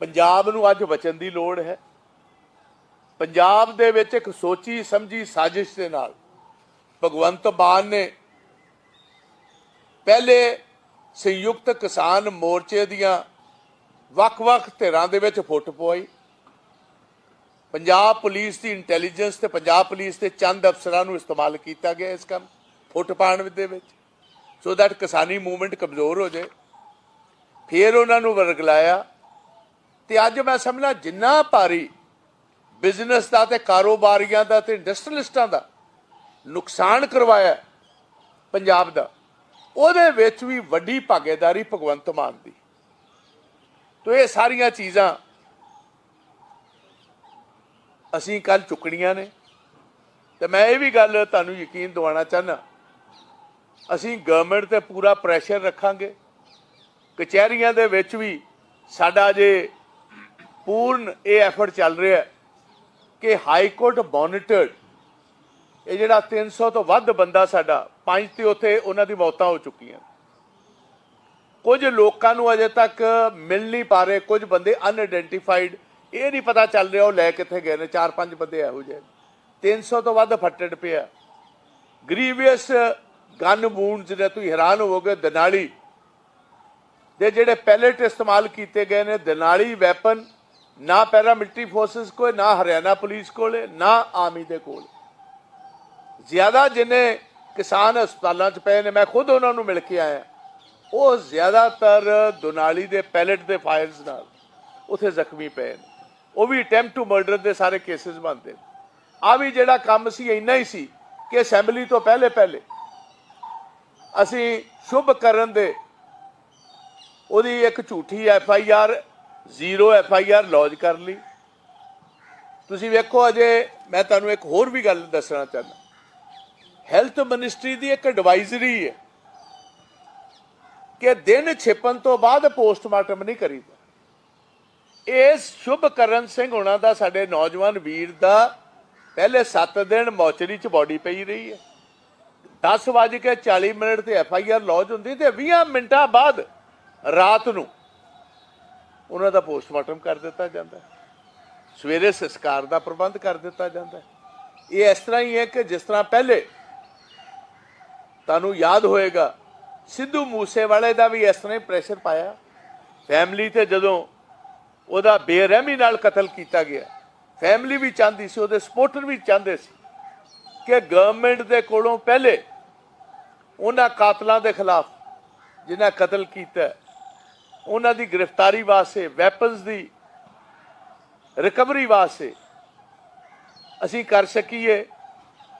ਪੰਜਾਬ ਨੂੰ ਅੱਜ ਬਚਣ ਦੀ ਲੋੜ ਹੈ। ਪੰਜਾਬ ਦੇ ਵਿੱਚ ਇੱਕ ਸੋਚੀ ਸਮਝੀ ਸਾਜ਼ਿਸ਼ ਦੇ ਨਾਲ ਭਗਵੰਤ ਮਾਨ ਨੇ ਪਹਿਲੇ ਸੰਯੁਕਤ ਕਿਸਾਨ ਮੋਰਚੇ ਦੀਆਂ ਵੱਖ-ਵੱਖ ਧਿਰਾਂ ਦੇ ਵਿੱਚ ਫੁੱਟ ਪਵਾਈ। ਪੰਜਾਬ ਪੁਲਿਸ ਦੀ ਇੰਟੈਲੀਜੈਂਸ ਤੇ ਪੰਜਾਬ ਪੁਲਿਸ ਦੇ ਚੰਦ ਅਫਸਰਾਂ ਨੂੰ ਇਸਤੇਮਾਲ ਕੀਤਾ ਗਿਆ ਇਸ ਕੰਮ ਫੁੱਟ ਪਾਉਣ ਦੇ ਵਿੱਚ। ਸੋ ਦੈਟ ਕਿਸਾਨੀ ਮੂਵਮੈਂਟ ਕਮਜ਼ੋਰ ਹੋ ਜਾਏ। ਫਿਰ ਉਹਨਾਂ ਨੂੰ ਵਰਗਲਾਇਆ। ਤੇ ਅੱਜ ਮੈਂ ਸਮਝਣਾ ਜਿੰਨਾ ਭਾਰੀ ਬਿਜ਼ਨਸ ਦਾ ਤੇ ਕਾਰੋਬਾਰੀਆਂ ਦਾ ਤੇ ਇੰਡਸਟਰੀਲਿਸਟਾਂ ਦਾ ਨੁਕਸਾਨ ਕਰਵਾਇਆ ਪੰਜਾਬ ਦਾ, ਉਹਦੇ ਵਿੱਚ ਵੀ ਵੱਡੀ ਭਾਗੀਦਾਰੀ ਭਗਵੰਤ ਮਾਨ ਦੀ। ਤੋ ਇਹ ਸਾਰੀਆਂ ਚੀਜ਼ਾਂ ਅਸੀਂ ਕੱਲ ਚੁੱਕਣੀਆਂ ਨੇ। ਤੇ ਮੈਂ ਇਹ ਵੀ ਗੱਲ ਤੁਹਾਨੂੰ ਯਕੀਨ ਦਿਵਾਉਣਾ ਚਾਹਨਾ ਅਸੀਂ ਗਵਰਨਮੈਂਟ ਤੇ ਪੂਰਾ ਪ੍ਰੈਸ਼ਰ ਰੱਖਾਂਗੇ। ਕਚਹਿਰੀਆਂ ਦੇ ਵਿੱਚ ਵੀ ਸਾਡਾ ਜੇ ਪੂਰਨ ਇਹ ਐਫਰਟ ਚੱਲ ਰਿਹਾ ਕਿ ਹਾਈ ਕੋਰਟ ਮੋਨੀਟਰਡ ਇਹ ਜਿਹੜਾ 300 ਤੋਂ ਵੱਧ ਬੰਦਾ ਸਾਡਾ, ਪੰਜ ਤੇ ਉੱਥੇ ਉਹਨਾਂ ਦੀ ਮੌਤਾਂ ਹੋ ਚੁੱਕੀਆਂ। ਕੁਝ ਲੋਕਾਂ ਨੂੰ ਅਜੇ ਤੱਕ ਮਿਲ ਨਹੀਂ ਪਾ ਰਹੇ, ਕੁਝ ਬੰਦੇ ਅਨਆਇਡੈਂਟੀਫਾਈਡ ਇਹ ਨਹੀਂ ਪਤਾ ਚੱਲ ਰਿਹਾ ਉਹ ਲੈ ਕਿੱਥੇ ਗਏ ਨੇ, ਚਾਰ ਪੰਜ ਬੰਦੇ ਇਹੋ ਜਿਹੇ 300 ਤੋਂ ਵੱਧ ਫੱਟੜ ਪਿਆ। ਗ੍ਰੀਵੀਅਸ ਗਨ ਵੂਨਸ ਜਿਹੜੇ ਤੁਸੀਂ ਹੈਰਾਨ ਹੋਵੋਗੇ, ਦਨਾਲੀ। ਦੇ ਜਿਹੜੇ ਪੈਲਟ ਇਸਤੇਮਾਲ ਕੀਤੇ ਗਏ ਨੇ, ਦਨਾਲੀ ਵੈਪਨ, ਨਾ ਪੈਰਾਮਿਲਟਰੀ ਫੋਰਸਸ ਕੋਲ, ਨਾ ਹਰਿਆਣਾ ਪੁਲਿਸ ਕੋਲ, ਨਾ ਆਰਮੀ ਦੇ ਕੋਲ। ਜ਼ਿਆਦਾ ਜਿਨੇ ਕਿਸਾਨ ਹਸਪਤਾਲਾਂ 'ਚ ਪਏ ਨੇ, ਮੈਂ ਖੁਦ ਉਹਨਾਂ ਨੂੰ ਮਿਲ ਕੇ ਆਇਆ। ਉਹ ਜ਼ਿਆਦਾਤਰ ਦੁਨਾਲੀ ਦੇ ਪੈਲਟ ਦੇ ਫਾਇਰਸ ਨਾਲ ਉਥੇ ਜ਼ਖਮੀ ਪਏ ਨੇ। ਉਹ ਵੀ ਅਟੈਂਪਟ ਟੂ ਮਰਡਰ ਦੇ ਸਾਰੇ ਕੇਸਿਸ ਬਣਦੇ ਨੇ। ਆ ਵੀ ਜਿਹੜਾ ਕੰਮ ਸੀ ਇੰਨਾ ਹੀ ਸੀ ਕਿ ਅਸੈਂਬਲੀ ਤੋਂ ਪਹਿਲੇ ਪਹਿਲੇ ਅਸੀਂ ਸ਼ੁਭ ਕਰਨ ਦੇ ਉਹਦੀ ਇੱਕ ਝੂਠੀ F I R, zero F I R lodge ਕਰ ਲਈ। ਤੁਸੀਂ ਵੇਖੋ ਅਜੇ, ਮੈਂ ਤੁਹਾਨੂੰ ਇੱਕ ਹੋਰ ਵੀ ਗੱਲ ਦੱਸਣਾ ਚਾਹੁੰਦਾ। ਹੈਲਥ ਮਿਨਿਸਟਰੀ ਦੀ ਇੱਕ ਐਡਵਾਈਜ਼ਰੀ ਹੈ ਕਿ ਦਿਨ ਛਿਪਣ ਤੋਂ ਬਾਅਦ ਪੋਸਟਮਾਰਟਮ ਨਹੀਂ ਕਰੀਦਾ ਇਸ ਸ਼ੁਭ ਕਰਨ ਸਿੰਘ ਹੋਣਾ ਦਾ ਸਾਡੇ ਨੌਜਵਾਨ ਵੀਰ ਦਾ ਪਹਿਲੇ 7 ਦਿਨ ਮੌਚਰੀ 'ਚ ਬਾਡੀ ਪਈ ਰਹੀ ਹੈ। 10 ਵਜੇ ਕੇ 40 ਮਿੰਟ ਤੇ ਐਫ ਆਈ ਆਰ ਲੌਜ ਹੁੰਦੀ ਤੇ 20 ਮਿੰਟਾਂ ਬਾਅਦ ਰਾਤ ਨੂੰ ਉਹਨਾਂ ਦਾ ਪੋਸਟਮਾਰਟਮ ਕਰ ਦਿੱਤਾ ਜਾਂਦਾ ਸਵੇਰੇ ਸੰਸਕਾਰ ਦਾ ਪ੍ਰਬੰਧ ਕਰ ਦਿੱਤਾ ਜਾਂਦਾ ਇਹ ਇਸ ਤਰ੍ਹਾਂ ਹੀ ਹੈ ਕਿ ਜਿਸ ਤਰ੍ਹਾਂ ਪਹਿਲੇ ਤੁਹਾਨੂੰ ਯਾਦ ਹੋਏਗਾ, ਸਿੱਧੂ ਮੂਸੇਵਾਲੇ ਦਾ ਵੀ ਇਸ ਤਰ੍ਹਾਂ ਹੀ ਪ੍ਰੈਸ਼ਰ ਪਾਇਆ। ਫੈਮਿਲੀ ਤੇ ਜਦੋਂ ਉਹਦਾ ਬੇਰਹਿਮੀ ਨਾਲ ਕਤਲ ਕੀਤਾ ਗਿਆ ਫੈਮਿਲੀ ਵੀ ਚਾਹੁੰਦੀ ਸੀ, ਉਹਦੇ ਸਪੋਰਟਰ ਵੀ ਚਾਹੁੰਦੇ ਸੀ। ਕਿ ਗਵਰਨਮੈਂਟ ਦੇ ਕੋਲੋਂ ਪਹਿਲੇ ਉਹਨਾਂ ਕਾਤਲਾਂ ਦੇ ਖਿਲਾਫ ਜਿਨ੍ਹਾਂ ਕਤਲ ਕੀਤਾ ਉਹਨਾਂ ਦੀ ਗ੍ਰਿਫਤਾਰੀ ਵਾਸਤੇ ਵੈਪਨਸ ਦੀ ਰਿਕਵਰੀ ਵਾਸਤੇ ਅਸੀਂ ਕਰ ਸਕੀਏ।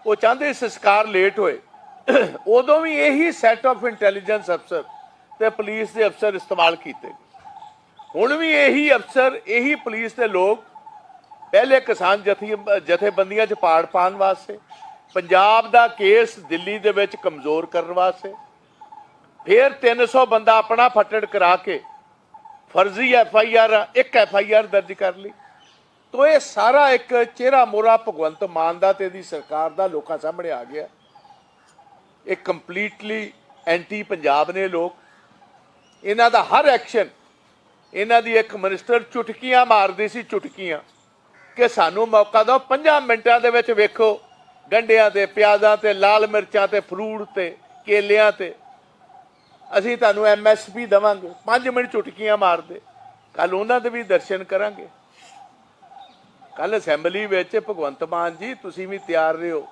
ਉਹ ਚਾਹੁੰਦੇ ਸੰਸਕਾਰ ਲੇਟ ਹੋਏ। ਉਦੋਂ ਵੀ ਇਹੀ ਸੈਟ ਆਫ ਇੰਟੈਲੀਜੈਂਸ ਅਫਸਰ ਤੇ ਪੁਲਿਸ ਦੇ ਅਫਸਰ ਇਸਤੇਮਾਲ ਕੀਤੇ ਹੁਣ ਵੀ ਇਹੀ ਅਫਸਰ, ਇਹੀ ਪੁਲਿਸ ਦੇ ਲੋਕ ਪਹਿਲੇ ਕਿਸਾਨ ਜਥੀ ਜਥੇਬੰਦੀਆਂ 'ਚ ਪਾੜ ਪਾਉਣ ਵਾਸਤੇ ਪੰਜਾਬ ਦਾ ਕੇਸ ਦਿੱਲੀ ਦੇ ਵਿੱਚ ਕਮਜ਼ੋਰ ਕਰਨ ਵਾਸਤੇ, ਫਿਰ 300 ਬੰਦਾ ਆਪਣਾ ਫੱਟੜ ਕਰਾ ਕੇ ਫਰਜ਼ੀ ਐਫ ਆਈ ਆਰ, ਇੱਕ ਐਫ ਆਈ ਆਰ ਦਰਜ ਕਰ ਲਈ। ਤੋ ਇਹ ਸਾਰਾ ਇੱਕ ਚਿਹਰਾ ਮੋਰਾ ਭਗਵੰਤ ਮਾਨ ਦਾ ਤੇ ਦੀ ਸਰਕਾਰ ਦਾ ਲੋਕਾਂ ਸਾਹਮਣੇ ਆ ਗਿਆ। ਇਹ ਕੰਪਲੀਟਲੀ ਐਂਟੀ ਪੰਜਾਬ ਨੇ ਲੋਕ। ਇਹਨਾਂ ਦਾ ਹਰ ਐਕਸ਼ਨ ਇਹਨਾਂ ਦੀ ਇੱਕ ਮਿਨਿਸਟਰ ਚੁਟਕੀਆਂ ਮਾਰਦੀ ਸੀ ਚੁਟਕੀਆਂ ਕਿ ਸਾਨੂੰ ਮੌਕਾ ਦਿਓ 5 ਮਿੰਟਾਂ ਦੇ ਵਿੱਚ ਵੇਖੋ ਗੰਢਿਆਂ ਤੇ, ਪਿਆਜ਼ਾਂ ਤੇ, ਲਾਲ ਮਿਰਚਾਂ ਤੇ, ਫਰੂਟ ਤੇ, ਕੇਲਿਆਂ ਤੇ। ਅਸੀਂ ਤੁਹਾਨੂੰ ਐਮਐਸਪੀ ਦਵਾਂਗੇ। 5 ਮਿੰਟ ਚੁਟਕੀਆਂ ਮਾਰਦੇ। ਕੱਲ ਉਹਨਾਂ ਦੇ ਵੀ ਦਰਸ਼ਨ ਕਰਾਂਗੇ। ਕੱਲ ਅਸੈਂਬਲੀ ਵਿੱਚ ਭਗਵੰਤ ਮਾਨ ਜੀ, ਤੁਸੀਂ ਵੀ ਤਿਆਰ ਰਹੋ